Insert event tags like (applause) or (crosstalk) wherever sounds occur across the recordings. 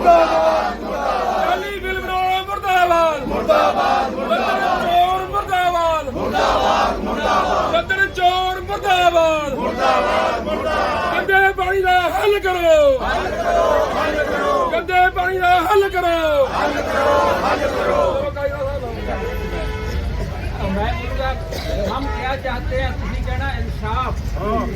ਮੁਰਦਾਬਾਦ ਕਾਲੀ ਫਿਲਮ ਬਣਾਉਣਾ ਮੁਰਦਾਬਾਦ। ਮੁਰਦਾਬਾਦ ਮੁਰਦਾਬਾਦ। ਚੋਰ ਮੁਰਦਾਬਾਦ। ਮੁਰਦਾਬਾਦ ਮੁਰਦਾਬਾਦ। ਲੱਦਣ ਚੋਰ ਮੁਰਦਾਬਾਦ। ਮੁਰਦਾਬਾਦ ਮੁਰਦਾਬਾਦ। ਗੰਦੇ ਪਾਣੀ ਦਾ ਹੱਲ ਕਰੋ। ਹੱਲ ਕਰੋ ਹੱਲ ਕਰੋ। ਗੰਦੇ ਪਾਣੀ ਦਾ ਹੱਲ ਕਰੋ। ਹੱਲ ਕਰੋ ਹੱਲ ਕਰੋ। ਮੈਂ ਹਮ ਕਿਆ ਚਾਹਤੇ हैं ਤੁਸੀਂ ਕਹਿਣਾ ਇਨਸਾਫ।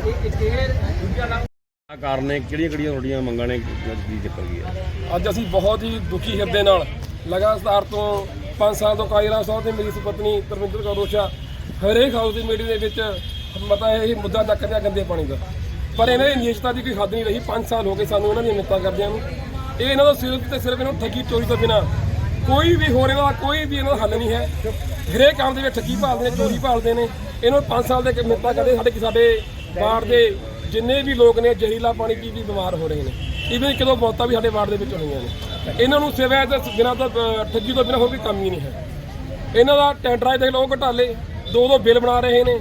ਇਹ ਇਹ ਦੂਜਾ ਸਰਕਾਰ ਨੇ, ਕਿਹੜੀਆਂ ਕਿਹੜੀਆਂ ਤੁਹਾਡੀਆਂ ਮੰਗਾਂ ਨੇ ਕੀ ਚੱਕਰ ਕੀ ਹੈ? ਅੱਜ ਅਸੀਂ ਬਹੁਤ ਹੀ ਦੁਖੀ ਹਿਰਦੇ ਨਾਲ, ਲਗਾਤਾਰ ਤੋਂ 5 ਸਾਲ ਤੋਂ ਕਾਇਰਾ ਸਾਹਿਬ ਤੇ ਮੇਰੀ ਸੁਪਤਨੀ ਤਰਵਿੰਦਰ ਕੌਰ ਰੋਸ਼ਾ ਹਰੇਕ ਹਾਊਸ ਦੀ ਮੀਟਿੰਗ ਦੇ ਵਿੱਚ ਮਤਾ ਇਹ ਮੁੱਦਾ ਚੱਕ ਰਿਹਾ ਗੰਦੇ ਪਾਣੀ ਦਾ। ਪਰ ਇਹਨਾਂ ਦੀ ਨਿਯਸ਼ਤਾ ਦੀ ਕੋਈ ਹੱਦ ਨਹੀਂ ਰਹੀ 5 ਸਾਲ ਹੋ ਗਏ ਸਾਨੂੰ ਇਹਨਾਂ ਦੀਆਂ ਮਿੱਤਾਂ ਕਰਦਿਆਂ ਨੂੰ। ਇਹ ਇਹਨਾਂ ਦਾ ਸਿਰਫ ਤੇ ਸਿਰਫ ਇਹਨਾਂ ਨੂੰ ਠੱਗੀ ਚੋਰੀ ਤੋਂ ਬਿਨਾ ਕੋਈ ਵੀ ਹੋਰ ਇਹਨਾਂ ਦਾ ਕੋਈ ਵੀ ਇਹਨਾਂ ਦਾ ਹੱਲ ਨਹੀਂ ਹੈ। ਹਰੇਕ ਕੰਮ ਦੇ ਵਿੱਚ ਠੱਗੀ ਭਾਲਦੇ ਨੇ, ਚੋਰੀ ਭਾਲਦੇ ਨੇ। ਇਹਨਾਂ ਨੂੰ 5 ਸਾਲ ਦੇ ਮਿੰਤਾਂ ਕਰਦੇ ਸਾਡੇ ਸਾਡੇ ਵਾਰਡ ਦੇ ਜਿੰਨੇ ਵੀ ਲੋਕ ਨੇ ਜ਼ਹਿਰੀਲਾ ਪਾਣੀ ਪੀ ਵੀ ਬਿਮਾਰ ਹੋ ਰਹੇ ਨੇ ਇਵੇਂ ਕਿਦੋਂ ਮੌਤਾਂ ਵੀ ਸਾਡੇ ਵਾਰਡ ਦੇ ਵਿੱਚ ਹੋਈਆਂ ਨੇ। ਇਹਨਾਂ ਨੂੰ ਸਿਵਾ ਤੇ ਬਿਨਾਂ ਤੋਂ ਠੱਗੀ ਤੋਂ ਬਿਨਾਂ ਹੋਰ ਕੋਈ ਕੰਮ ਹੀ ਨਹੀਂ ਹੈ। ਇਹਨਾਂ ਦਾ ਟੈਂਡਰਾਂ ਦੇਖ ਲਓ ਘਟਾਲੇ ਦੋ ਦੋ ਬਿੱਲ ਬਣਾ ਰਹੇ ਨੇ।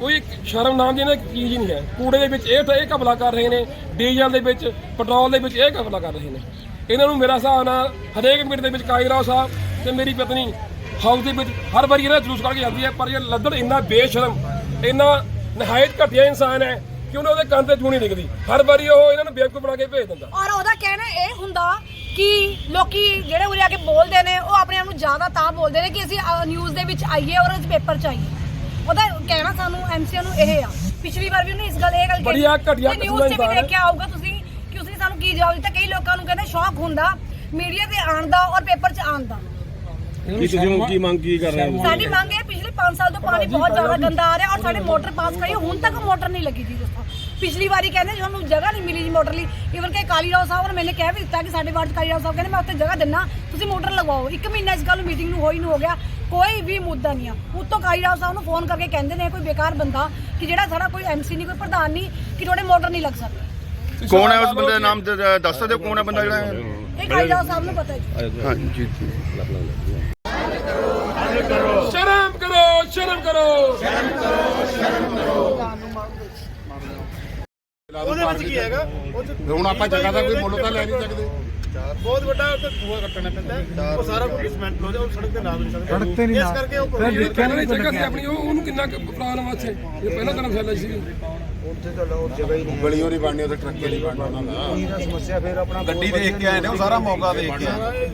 ਕੋਈ ਸ਼ਰਮ ਨਾਮ ਦੀ ਇਹਨਾਂ ਦੀ ਚੀਜ਼ ਹੀ ਨਹੀਂ ਹੈ। ਕੂੜੇ ਦੇ ਵਿੱਚ ਇਹ ਤਾਂ ਇਹ ਘਪਲਾ ਕਰ ਰਹੇ ਨੇ, ਡੀਜ਼ਲ ਦੇ ਵਿੱਚ, ਪੈਟਰੋਲ ਦੇ ਵਿੱਚ ਇਹ ਘਪਲਾ ਕਰ ਰਹੇ ਨੇ। ਇਹਨਾਂ ਨੂੰ ਮੇਰਾ ਹਿਸਾਬ ਨਾਲ ਹਰੇਕ ਮਿੰਟ ਦੇ ਵਿੱਚ ਕਾਇਰਾ ਸਾਹਿਬ ਤੇ ਮੇਰੀ ਪਤਨੀ ਹਾਊਸ ਦੇ ਵਿੱਚ ਹਰ ਵਾਰੀ ਇਹਨਾਂ ਦਾ ਜਲੂਸ ਕੱਢ ਕੇ ਜਾਂਦੀ ਹੈ, ਪਰ ਇਹ ਲੱਦੜ ਇੰਨਾ ਬੇਸ਼ਰਮ, ਇੰਨਾ ਨਹਾਇਤ ਘਟੀਆ ਇਨਸਾਨ ਹੈ ਕਿ ਉਹਨੇ ਉਹਦੇ ਕੰਨ ਤੇ ਜੂਣੀ ਦਿਖਦੀ? ਹਰ ਵਾਰੀ ਉਹ ਇਹਨਾਂ ਨੂੰ ਬੇਵਕੂਫ ਬਣਾ ਕੇ ਭੇਜ ਦਿੰਦਾ। ਔਰ ਉਹਦਾ ਕਹਿਣਾ ਇਹ ਹੁੰਦਾ ਕਿ ਲੋਕੀ ਜਿਹੜੇ ਉਰੇ ਆ ਕੇ ਬੋਲਦੇ ਨੇ ਉਹ ਆਪਣੇ ਆਪ ਨੂੰ ਜ਼ਿਆਦਾ ਤਾਂ ਬੋਲਦੇ ਨੇ ਕਿ ਅਸੀਂ ਨਿਊਜ਼ ਦੇ ਵਿੱਚ ਆਈਏ ਔਰ ਉਸ ਪੇਪਰ ਚ ਆਈਏ। ਉਹਦਾ ਕਹਿਣਾ ਸਾਨੂੰ ਐਮਸੀਆ ਨੂੰ ਇਹ ਆ। ਪਿਛਲੀ ਵਾਰ ਵੀ ਉਹਨੇ ਇਸ ਗੱਲ ਇਹ ਗੱਲ ਬੜੀ ਆ ਘਟੀਆ ਨਿਊਜ਼ ਦਾ ਵੀ ਇਨਸਾਨ ਹੈ। ਦੇਖਿਆ ਆਊਗਾ ਤੁਸੀਂ ਕਿ ਉਸਨੇ ਸਾਨੂੰ ਕੀ ਜਵਾਬ ਦਿੱਤਾ। ਕਈ ਲੋਕਾਂ ਨੂੰ ਕਹਿੰਦੇ ਸ਼ੌਕ ਹੁੰਦਾ ਮੀਡੀਆ ਤੇ ਆਉਣ ਦਾ ਔਰ ਪੇਪਰ 'ਚ ਆਉਣ ਦਾ। ਕੀ ਤੁਸੀਂ ਕੀ ਮੰਗ ਕੀ ਕਰ ਰਹੇ ਹੋ? ਸਾਡੀ ਮੰਗ ਹੈ ਪਿਛਲੇ 5 ਸਾਲ ਤੋਂ ਪਾਣੀ ਬਹੁਤ ਜ਼ਿਆਦਾ ਗੰਦਾ ਆ ਰਿਹਾ ਔਰ ਸਾਡੇ ਮੋਟਰ ਪਾਸ ਕਰੀ ਹੁਣ ਤੱਕ ਮੋਟਰ ਨਹੀਂ ਲੱਗੀ ਜੀ। ਪਿਛਲੀ ਵਾਰੀ ਕਹਿੰਦੇ ਸਾਨੂੰ ਜਗ੍ਹਾ ਨਹੀਂ ਮਿਲੀ ਜੀ ਮੋਟਰ ਲਈ। ਈਵਨ ਕਿ ਕਾਲੀ ਰਾਓ ਸਾਹਿਬ ਨੇ ਮੈਨੇ ਕਹਿ ਵੀ ਦਿੱਤਾ ਕਿ ਸਾਡੇ ਵਾਰਡ 'ਚ ਕਾਲੀ ਰਾਓ ਸਾਹਿਬ ਕਹਿੰਦੇ ਮੈਂ ਉੱਥੇ ਜਗ੍ਹਾ ਦਿੰਨਾ ਤੁਸੀਂ ਮੋਟਰ ਲਗਵਾਓ। ਇੱਕ ਮਹੀਨਾ ਇਸ ਗੱਲ ਨੂੰ ਮੀਟਿੰਗ ਨੂੰ ਹੋਈ ਨੂੰ ਹੋ ਗਿਆ ਕੋਈ ਵੀ ਮੁੱਦਾ ਨਹੀਂ ਆ। ਉੱਤੋਂ ਕਾਲੀ ਰਾਓ ਸਾਹਿਬ ਨੂੰ ਫੋਨ ਕਰਕੇ ਕਹਿੰਦੇ ਨੇ ਕੋਈ ਬੇਕਾਰ ਬੰਦਾ ਕਿ ਜਿਹੜਾ ਸਾਡਾ ਕੋਈ ਐਮਸੀ ਨਹੀਂ ਕੋਈ ਪ੍ਰਧਾਨ ਨਹੀਂ ਕਿ ਤੁਹਾਡੇ ਮੋਟਰ ਨਹੀਂ ਲੱਗ ਸਕਦੀ? ਕੌਣ ਹੈ ਉਸ ਬੰਦੇ ਦਾ ਨਾਮ ਦ- ਦ- ਦੱਸ ਸਕਦੇ ਹੋ ਕੌਣ ਹੈ ਬੰਦਾ ਜਿਹੜਾ ਹੈ? ਇਹ ਕਾਲੀ ਰਾਓ ਸਾਹਿਬ ਨੂੰ ਪਤਾ ਹੈ ਜੀ। ਹਾਂ ਜੀ। ਜੀ ਸ਼ਰਮ ਕਰੋ ਸ਼ਰਮ ਕਰੋ। ਉਹਦੇ ਵਿੱਚ ਕੀ ਹੈਗਾ? ਉਹ 'ਚ ਹੁਣ ਆਪਾਂ ਜਗ੍ਹਾ ਦਾ ਕੋਈ ਮੁੱਲ ਤਾਂ ਲੈ ਨਹੀਂ ਸਕਦੇ। ਬਹੁਤ ਵੱਡਾ ਉੱਥੇ ਖੂਆ ਕੱਟਣਾ ਪੈਂਦਾ ਹੈ। ਉਹ ਸਾਰਾ ਕੁਝ ਡਿਸਮੈਂਟ ਹੋ ਜਾ ਉਹ ਸੜਕ ਤੇ ਲਾ ਨਹੀਂ ਸਕਦੇ। ਸੜਕ ਤੇ ਨਹੀਂ ਇਸ ਕਰਕੇ ਉਹ ਪਹਿਲਾਂ ਨਹੀਂ ਜਗ੍ਹਾ ਸੀ ਆਪਣੀ ਉਹ ਉਹਨੂੰ ਕਿੰਨਾ ਪ੍ਰੋਬਲਮ ਆ ਉੱਥੇ? ਇਹ ਪਹਿਲਾਂ ਤਾਂ ਫੈਲਾ ਸੀ। ਗਲੀਆਂ ਨਹੀਂ ਬਣਨੀ ਉੱਥੇ ਟਰੱਕੇ ਨਹੀਂ ਬਣਨਾ ਉਹਨਾਂ ਦਾ। ਗੱਡੀ ਦੇਖ ਕੇ ਆਏ ਨੇ ਉਹ ਸਾਰਾ ਮੌਕਾ ਦੇਖ ਕੇ ਆਏ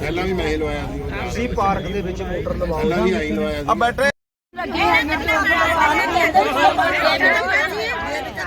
ਪਹਿਲਾਂ ਵੀ ਮੈਂ ਹੀ ਲਵਾਇਆ ਸੀ। ਤੁਸੀਂ ਪਾਰਕ ਦੇ ਵਿੱਚ ਮੋਟਰ ਲਵਾਓ। ਪਹਿਲਾਂ ਵੀ ਆਈ ਲਵਾਇਆ ਆ ਬੈਠੇ ਹਾਂਜੀ ਕੀ ਹਾਲ ਹੈ ਪਤਾ ਹੀ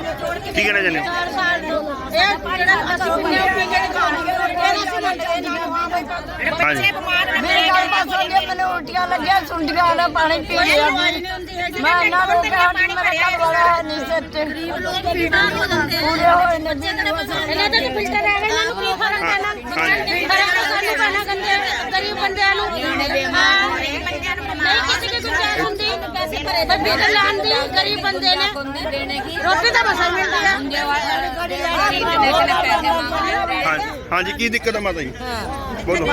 ਚਾਹੁੰਦੇ ਹੋ? ਹਾਂਜੀ। ਮੈਨੂੰ ਉਲਟੀਆਂ ਲੱਗਿਆ ਸੁੰਡੀਆਂ ਨਾਲ ਪਾਣੀ ਪੀ ਲਿਆ ਮੈਂ। ਇਹਨਾਂ ਨੂੰ ਕਿਹਾ ਕਿ ਮੇਰਾ ਘਰ ਵਾਲਾ ਹੈ ਨਹੀਂ ਸਿਰ ਤੇ ਪੂਰੇ ਹੋਏ ਨੇ ਜੀ ਇਹਨਾਂ ਦਾ ਤਾਂ ਫਿਲਟਰ ਹੈ ਇਹਨਾਂ ਨੂੰ ਕੀ ਫ਼ਰਕ ਹੈ ਨਾ ਫ਼ਰਕ ਸਾਨੂੰ ਪੈਣਾ ਗੰਦੇ ਗਰੀਬ ਬੰਦਿਆਂ ਨੂੰ ਨਹੀਂ ਕਿਸੇ ਦੀ ਗੁੰਜਾਇਸ਼ ਹੁੰਦੀ ਪੈਸੇ ਭਰੇ ਤਾਂ ਬਿੱਲ ਲਾਣ ਦੀ ਗਰੀਬ ਬੰਦੇ ਨੇ। ਰੋਟੀ ਤਾਂ ਮਿਲਦੀ ਆ। ਹਾਂਜੀ ਹਾਂਜੀ ਕੀ ਦਿੱਕਤ ਹੈ ਮਾਤਾ ਜੀ? ਬੋਲੋ।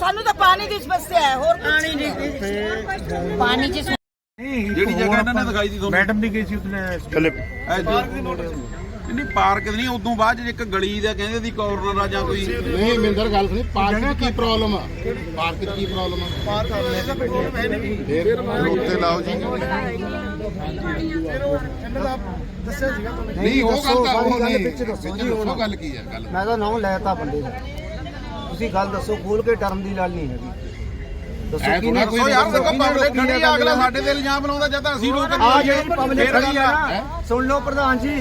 ਸਾਨੂੰ ਤਾਂ ਪਾਣੀ ਦੀ ਸਮੱਸਿਆ ਹੈ ਹੋਰ ਪਾਣੀ ਨਹੀਂ। ਪਾਣੀ ਚ ਜਿਹੜੀ ਜਗ੍ਹਾ ਇਹਨਾਂ ਨੇ ਦਿਖਾਈ ਸੀ ਤੁਹਾਨੂੰ? ਮੈਡਮ ਨਹੀਂ ਗਈ ਸੀ ਉਤਨੇ ਥੱਲੇ। ਨਹੀਂ ਪਾਰਕ ਨਹੀਂ ਉਦੋਂ ਬਾਅਦ 'ਚ ਇੱਕ ਗਲੀ ਦਾ ਕਹਿੰਦੇ ਸੀ ਕਾਰਨਰ ਆ ਜਾਂ ਕੋਈ ਨਹੀਂ ਮਿੰਦਰ ਗੱਲ ਸੁਣੀ ਪਾਰਕ ਦੀ ਕੀ ਪ੍ਰੋਬਲਮ ਆ? ਪਾਰਕ ਦੀ ਕੀ ਪ੍ਰੋਬਲਮ ਆ? ਪਾਰਕ ਦਾ ਪ੍ਰੋਬਲਮ ਹੈ ਨਹੀਂ। ਫੇਰ ਉੱਤੇ ਲਾਓ ਜੀ। ਇਹਨਾਂ ਦਾ ਦੱਸਿਆ ਸੀਗਾ ਤੁਹਾਨੂੰ ਨਹੀਂ ਉਹ ਗੱਲ ਤਾਂ ਉਹ ਨਹੀਂ। ਵਿੱਚ ਦੱਸੋ। ਜੀ ਉਹ ਗੱਲ ਕੀ ਹੈ ਗੱਲ। ਮੈਂ ਤਾਂ ਨਾਮ ਲੈਤਾ ਬੰਦੇ ਦਾ ਤੁਸੀਂ ਗੱਲ ਦੱਸੋ ਖੋਲ ਕੇ ਡਰਨ ਦੀ ਗੱਲ ਨਹੀਂ ਹੈਗੀ। ਦੱਸੋ ਕੀ ਥੋੜ੍ਹਾ ਕੋਈ ਯਾਰ ਦੇਖੋ ਪਬਲਿਕ ਖੜੀ ਆ ਅਗਲਾ ਸਾਡੇ ਤੇ ਇਲਜ਼ਾਮ ਲਾਉਂਦਾ ਜਦ ਤਾਂ ਅਸੀਂ ਲੋਕ ਆ ਜਿਹੜੀ ਪਬਲਿਕ ਖੜੀ ਆ। ਨਾ ਸੁਣ ਲਓ ਪ੍ਰਧਾਨ ਜੀ।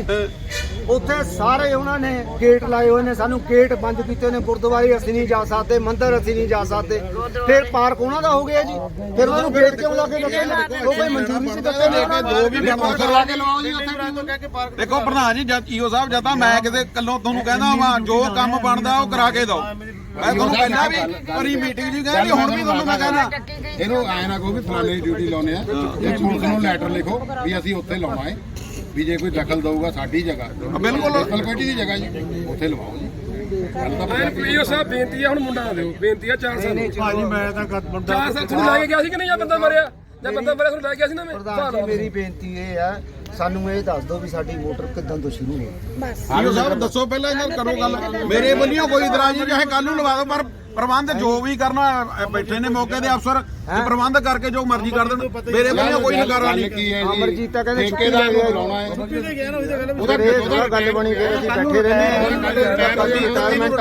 ਉੱਥੇ ਸਾਰੇ ਉਹਨਾਂ ਨੇ ਗੇਟ ਲਾਏ ਹੋਏ ਨੇ ਸਾਨੂੰ ਗੇਟ ਬੰਦ ਕੀਤੇ ਨੇ ਗੁਰਦੁਆਰੇ ਅਸੀਂ ਨਹੀਂ ਜਾ ਸਕਦੇ ਮੰਦਿਰ ਅਸੀਂ ਨਹੀਂ ਜਾ ਸਕਦੇ। ਫਿਰ ਪਾਰਕ ਉਹਨਾਂ ਦਾ ਹੋ ਗਿਆ ਜੀ। ਫਿਰ ਉਹਨਾਂ ਨੂੰ ਗੇਟ ਕਿਉਂ ਲਾ ਕੇ ਦਿੱਤੇ ਨੇ? ਉਹ ਕੋਈ ਮਨਜ਼ੂਰੀ ਸੀ ਦਿੱਤੇ ਨੇ? ਦੋ ਵੀ ਪੋਸਟਰ ਲਾ ਕੇ ਲਵਾਓ ਜੀ ਉੱਥੇ। ਦੇਖੋ ਪ੍ਰਧਾਨ ਜੀ ਜਦ ਈਓ ਸਾਹਿਬ ਜਦ ਮੈਂ ਕਿਤੇ ਕੱਲੋਂ ਤੁਹਾਨੂੰ ਕਹਿੰਦਾ ਵਾਂ ਜੋ ਕੰਮ ਬਣਦਾ ਉਹ ਕਰਾ ਕੇ ਦਿਓ। ਮੈਂ ਤੁਹਾਨੂੰ ਪਹਿਲਾਂ ਵੀ ਕਰੀ ਮੀਟਿੰਗ ਜੀ ਕਹਿੰਦੀ ਹੁਣ ਵੀ ਤੁਹਾਨੂੰ ਮੈਂ ਕਹਿੰਦਾ। ਇਹਨੂੰ ਐ ਨਾ ਕਹੋ ਵੀ ਫਲਾਣੇ ਡਿਊਟੀ ਲਾਉਨੇ ਆ। ਇੱਕ ਪੁਲਿਸ ਨੂੰ ਲੈਟਰ ਲਿਖੋ ਵੀ ਅਸੀਂ ਉੱਥੇ ਲਾਉਣਾ ਹੈ ਵੀ ਜੇ ਕੋਈ ਦਖਲ ਦਊਗਾ ਸਾਡੀ ਜਗ੍ਹਾ। ਬਿਲਕੁਲ। ਕਲਪੇਟੀ ਦੀ ਜਗ੍ਹਾ ਜੀ। ਉੱਥੇ ਲਵਾਓ ਜੀ। ਗੱਲ ਤਾਂ ਮੈਂ ਪੀਓ ਸਾਹਿਬ ਬੇਨਤੀ ਆ ਹੁਣ ਮੁੰਡਾ ਨਾ ਦਿਓ। ਬੇਨਤੀ ਆ 4 ਸਾਲ ਭਾਜੀ ਮੈਂ ਤਾਂ ਬੰਦਾ ਚਾਰ ਸਾਲ ਤੁਹਾਨੂੰ ਲੈ ਕੇ ਗਿਆ ਸੀ ਕਿ ਨਹੀਂ? ਜਾਂ ਬੰਦਾ ਮਰਿਆ? ਜਾਂ ਬੰਦਾ ਮਰਿਆ ਤੁਹਾਨੂੰ ਲੈ ਕੇ ਗਿਆ ਸੀ ਨਾ ਮੈਂ? ਪ੍ਰਧਾਨ ਜੀ ਮੇਰੀ ਬੇਨਤੀ ਇਹ ਹੈ ਸਾਨੂੰ ਇਹ ਦੱਸ ਦਿਓ ਵੀ ਸਾਡੀ ਮੋਟਰ ਕਿੱਦਾਂ ਤੋਂ ਸ਼ੁਰੂ ਹੋਈ। ਈਓ ਸਾਹਿਬ ਦੱਸੋ ਪਹਿਲਾਂ ਇਹਨਾਂ ਨਾਲ ਕਰੋ ਗੱਲ। ਮੇਰੇ ਵੱਲੋਂ ਕੋਈ ਇਤਰਾਜ਼ ਨਹੀਂ ਚਾਹੇ ਕੱਲ ਨੂੰ ਲਵਾ ਦਿਓ ਪਰ ਪ੍ਰਬੰਧ ਜੋ ਵੀ ਕਰਨਾ ਅ, ਬੈਠੇ ਨੇ ਮੌਕੇ ਦੇ ਅਫਸਰ ਤੇ ਪ੍ਰਬੰਧ ਕਰਕੇ ਜੋ ਮਰਜ਼ੀ ਕਰ ਦੇਣ। ਮੇਰੇ ਵੱਲੋਂ ਕੋਈ ਨਕਾਰਾ ਗੱਲ ਨਹੀਂ। ਕੀ ਹੈ ਜੀ? ਅਮਰਜੀਤ ਤਾਂ ਕਹਿੰਦੇ ਛੁੱਟੀ ਠੇਕੇਦਾਰ ਨੂੰ। ਬੁਲਾਉਣਾ ਹੈ ਉਹਦਾ ਫਿਰ ਇਹ ਗੱਲ ਬਣੀ ਫਿਰ ਅਸੀਂ ਬੈਠੇ ਰਹੇ ਰਿਟਾਇਰਮੈਂਟ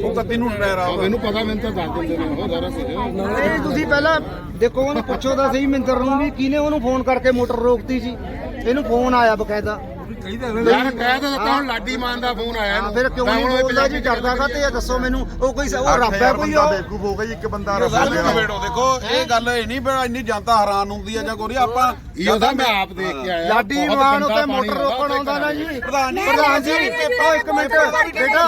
ਉਹ ਕੱਤੀ ਨੂੰ ਟਾਇਰ ਆ ਮੈਨੂੰ ਪਤਾ ਮੈਨੂੰ ਤਾਂ ਦੱਸ ਦਿੰਦੇ ਨੇ ਉਹ ਸਾਰਾ ਕੁਝ ਇਹ ਤੁਸੀਂ ਪਹਿਲਾਂ ਦੇਖੋ ਉਹਨੂੰ ਪੁੱਛੋ ਤਾਂ ਸਹੀ ਮਿੰਦਰ ਨੂੰ ਵੀ ਕਿਹਨੇ ਉਹਨੂੰ ਫੋਨ ਕਰਕੇ ਮੋਟਰ ਰੋਕਤੀ ਸੀ। ਇਹਨੂੰ ਫੋਨ ਆਇਆ ਬਕਾਇਦਾ। ਯਾਰ ਕਹਿ ਤਾਂ ਦਿੱਤਾ ਹੁਣ ਲਾਡੀ ਮਾਨ ਦਾ ਫੋਨ ਆਇਆ ਹਾਂ, ਫਿਰ ਕਿਉਂ ਨਹੀਂ ਬੋਲਦਾ ਜੀ ਡਰਦਾ ਕਾ ਤੇ ਇਹ ਦੱਸੋ ਮੈਨੂੰ ਉਹ ਕੋਈ ਉਹ ਰੱਬ ਹੈ ਕੋਈ ਉਹ ਸਾਹਿਬ ਨਵੇੜੋ ਦੇਖੋ ਇਹ ਗੱਲ ਇਹ ਨਹੀਂ ਵੀ ਇੰਨੀ ਜਨਤਾ ਹੈਰਾਨ ਹੁੰਦੀ ਹੈ ਜਾਂ ਕੋਈ ਆਪਾਂ ਇਹੋ ਤਾਂ ਮੈਂ ਆਪ ਦੇਖ ਕੇ ਆਇਆ ਲਾਡੀ ਬਹੁਤ ਮਾਨ ਗੰਦਾ ਉੱਤੇ ਪਾਣੀ ਮੋਟਰ ਰੋਕਣ ਆਉਂਦਾ ਨਾ ਜੀ ਪ੍ਰਧਾਨ ਜੀ, ਪ੍ਰਧਾਨ ਜੀ ਉਹ ਇੱਕ ਮਿੰਟ ਬੇਟਾ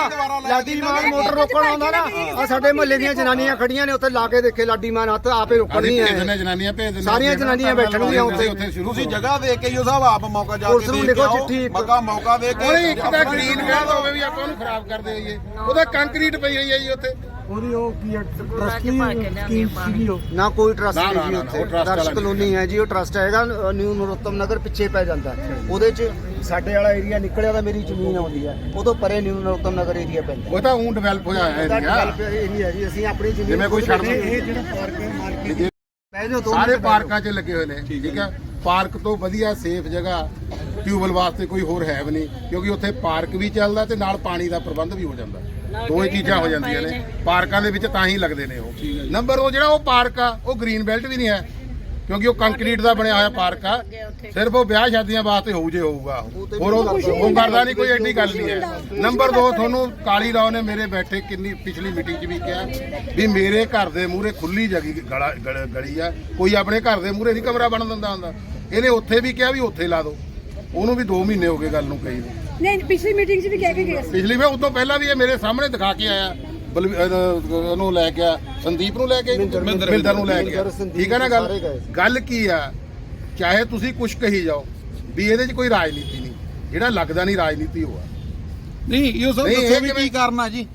ਲਾਡੀ ਮਾਨ ਮੋਟਰ ਰੋਕਣ ਆਉਂਦਾ ਨਾ ਆ ਸਾਡੇ ਮੁਹੱਲੇ ਦੀਆਂ ਜਨਾਨੀਆਂ ਖੜੀਆਂ ਨੇ ਉੱਥੇ ਲਾ ਕੇ ਦੇਖੇ ਲਾਡੀ ਮਾਨ ਹੱਥ ਆਪੇ ਰੋਕਣ ਭੇਜ ਦਿੰਦੇ ਆਏ ਜਨਾਨੀਆਂ ਭੇਜ ਦਿੰਦੇ ਸਾਰੀਆਂ ਜਨਾਨੀਆਂ ਬੈਠਣਗੀਆਂ ਉੱਥੇ। ਉੱਥੇ ਸ਼ੁਰੂ ਤੁਸੀਂ ਜਗ੍ਹਾ ਦੇ ਕੇ ਈਓ ਸਾਹਿਬ ਆਪ ਮੌਕਾ ਜਾ ਪੁਲਿਸ ਕੇ ਨੂੰ ਦੇਖ ਕੇ ਲਿਖੋ ਆਓ ਚਿੱਠੀ ਇੱਕ। ਮੌਕਾ ਮੌਕਾ ਦੇ ਕੇ ਉਹਨੇ ਇੱਕ ਤਾਂ ਗ੍ਰੀਨ ਕਹਿੰਦਾ ਹੋਵੇ ਵੀ ਆਪਾਂ ਉਹਨੂੰ ਖਰਾਬ ਕਰਦੇ ਹੋਈਏ ਉਹਦਾ ਕੰਕਰੀਟ ਪਈ ਹੋਈ ਹੈ ਜੀ ਉੱਥੇ। ਨਾ ਕੋਈ ਟਰਸਟ ਨਾ, ਨਾ, ਨਹੀਂ ਜੀ ਨਾ, ਉੱਥੇ। ਉਹ ਦਰਸ਼ ਕਲੋਨੀ ਹੈ। ਜੀ ਉਹ ਟਰਸਟ ਹੈਗਾ। ਨਿਊ ਨਰੋਤਮ ਨਗਰ ਪਿੱਛੇ ਪੈ ਜਾਂਦਾ। ਉਹਦੇ 'ਚ ਸਾਡੇ ਵਾਲਾ ਏਰੀਆ ਨਿਕਲਿਆ ਤਾਂ ਮੇਰੀ ਜ਼ਮੀਨ ਆਉਂਦੀ ਹੈ। ਉਦੋਂ ਪਰੇ ਨਿਊ ਨਰੋਤਮ ਨਗਰ ਏਰੀਆ ਪੈਂਦਾ। ਉਹ ਤਾਂ ਉਂ ਡਿਵੈਲਪ ਹੋਇਆ ਹੈ ਉਹਦਾ ਏਰੀਆ develop ਏਰੀਆ ਜੀ। ਅਸੀਂ ਆਪਣੀ ਜ਼ਮੀਨ ਜਿਵੇਂ ਕੋਈ ਛੱਡ ਇਹ। ਜਿਹੜਾ ਪਾਰਕ ਹੈ ਮਾਰਕੀਟ ਸਾਰੇ ਪਾਰਕਾਂ 'ਚ ਲੱਗੇ ਹੋਏ ਨੇ ਠੀਕ ਹੈ ਪਾਰਕ ਤੋਂ ਵਧੀਆ ਸੇਫ ਜਗ੍ਹਾ ਟਿਊਬਲ ਵਾਸਤੇ ਕੋਈ ਹੋਰ ਹੈ ਵੀ ਨਹੀਂ ਕਿਉਂਕਿ ਉੱਥੇ ਪਾਰਕ ਵੀ ਚੱਲਦਾ ਤੇ ਨਾਲ ਪਾਣੀ ਦਾ ਪ੍ਰਬੰਧ ਵੀ ਹੋ ਜਾਂਦਾ। ਦੋਵੇਂ ਚੀਜ਼ਾਂ ਹੋ ਜਾਂਦੀਆਂ ਨੇ। ਪਾਰਕਾਂ ਦੇ ਵਿੱਚ ਤਾਂ ਹੀ ਲੱਗਦੇ ਨੇ ਉਹ। ਨੰਬਰ ਉਹ ਜਿਹੜਾ ਉਹ ਪਾਰਕ ਆ ਉਹ ਗ੍ਰੀਨ ਬੈਲਟ ਵੀ ਨਹੀਂ ਹੈ ਕਿਉਂਕਿ ਉਹ ਕੰਕਰੀਟ ਦਾ ਬਣਿਆ ਹੋਇਆ ਪਾਰਕ ਆ। ਸਿਰਫ ਉਹ ਵਿਆਹ ਸ਼ਾਦੀਆਂ ਵਾਸਤੇ ਹੋਊ ਜੇ ਹੋਊਗਾ। ਹੋਰ ਉਹ ਕਰਦਾ ਨਹੀਂ ਕੋਈ ਐਡੀ ਗੱਲ ਨਹੀਂ ਹੈ। ਨੰਬਰ 2 ਤੁਹਾਨੂੰ ਕਾਲੀ ਰਾਓ ਨੇ ਮੇਰੇ ਬੈਠੇ ਕਿੰਨੀ ਪਿਛਲੀ ਮੀਟਿੰਗ 'ਚ ਵੀ ਕਿਹਾ ਵੀ ਮੇਰੇ ਘਰ ਦੇ ਮੂਹਰੇ ਖੁੱਲੀ ਜਗੀ ਗਲੀ ਆ। ਕੋਈ ਆਪਣੇ ਘਰ ਦੇ ਮੂਹਰੇ ਨਹੀਂ ਕਮਰਾ ਬਣ ਦਿੰਦਾ ਹੁੰਦਾ। ਇਹਨੇ ਉੱਥੇ ਵੀ ਕਿਹਾ ਵੀ ਉੱਥੇ ਲਾ ਦਿਓ। ਉਹਨੂੰ ਵੀ 2 ਮਹੀਨੇ ਹੋ ਗਏ ਗੱਲ ਨੂੰ ਕਹੀ ਨੂੰ। ਨਹੀਂ ਪਿਛਲੀ ਮੀਟਿੰਗ 'ਚ ਵੀ ਕਹਿ ਕੇ ਗਏ ਪਿਛਲੀ ਵਾਰ ਉਦੋਂ ਪਹਿਲਾਂ ਵੀ ਇਹ ਮੇਰੇ ਸਾਹਮਣੇ ਦਿਖਾ ਕੇ ਆਇਆ। ਬਲਵੀ- ਅਹ ਉਹਨੂੰ ਲੈ ਕੇ ਆ ਸੰਦੀਪ ਨੂੰ ਲੈ ਕੇ ਮਿੰਦਰ ਨੂੰ ਲੈ ਕੇ ਆ। ਠੀਕ ਹੈ ਨਾ ਗੱਲ? ਗੱਲ ਕੀ ਆ? ਚਾਹੇ ਤੁਸੀਂ ਕੁਝ ਕਹੀ ਜਾਓ ਵੀ ਇਹਦੇ 'ਚ ਕੋਈ ਰਾਜਨੀਤੀ ਨਹੀਂ। ਜਿਹੜਾ ਲੱਗਦਾ ਨਹੀਂ ਰਾਜਨੀਤੀ ਹੋਆ। ਨਹੀਂ ਈਓ ਸਾਹਿਬ ਨਹੀਂ, ਇਹ ਦੱਸੋ ਵੀ ਕਿਵੇਂ- ਕੀ ਕਰਨਾ ਜੀ?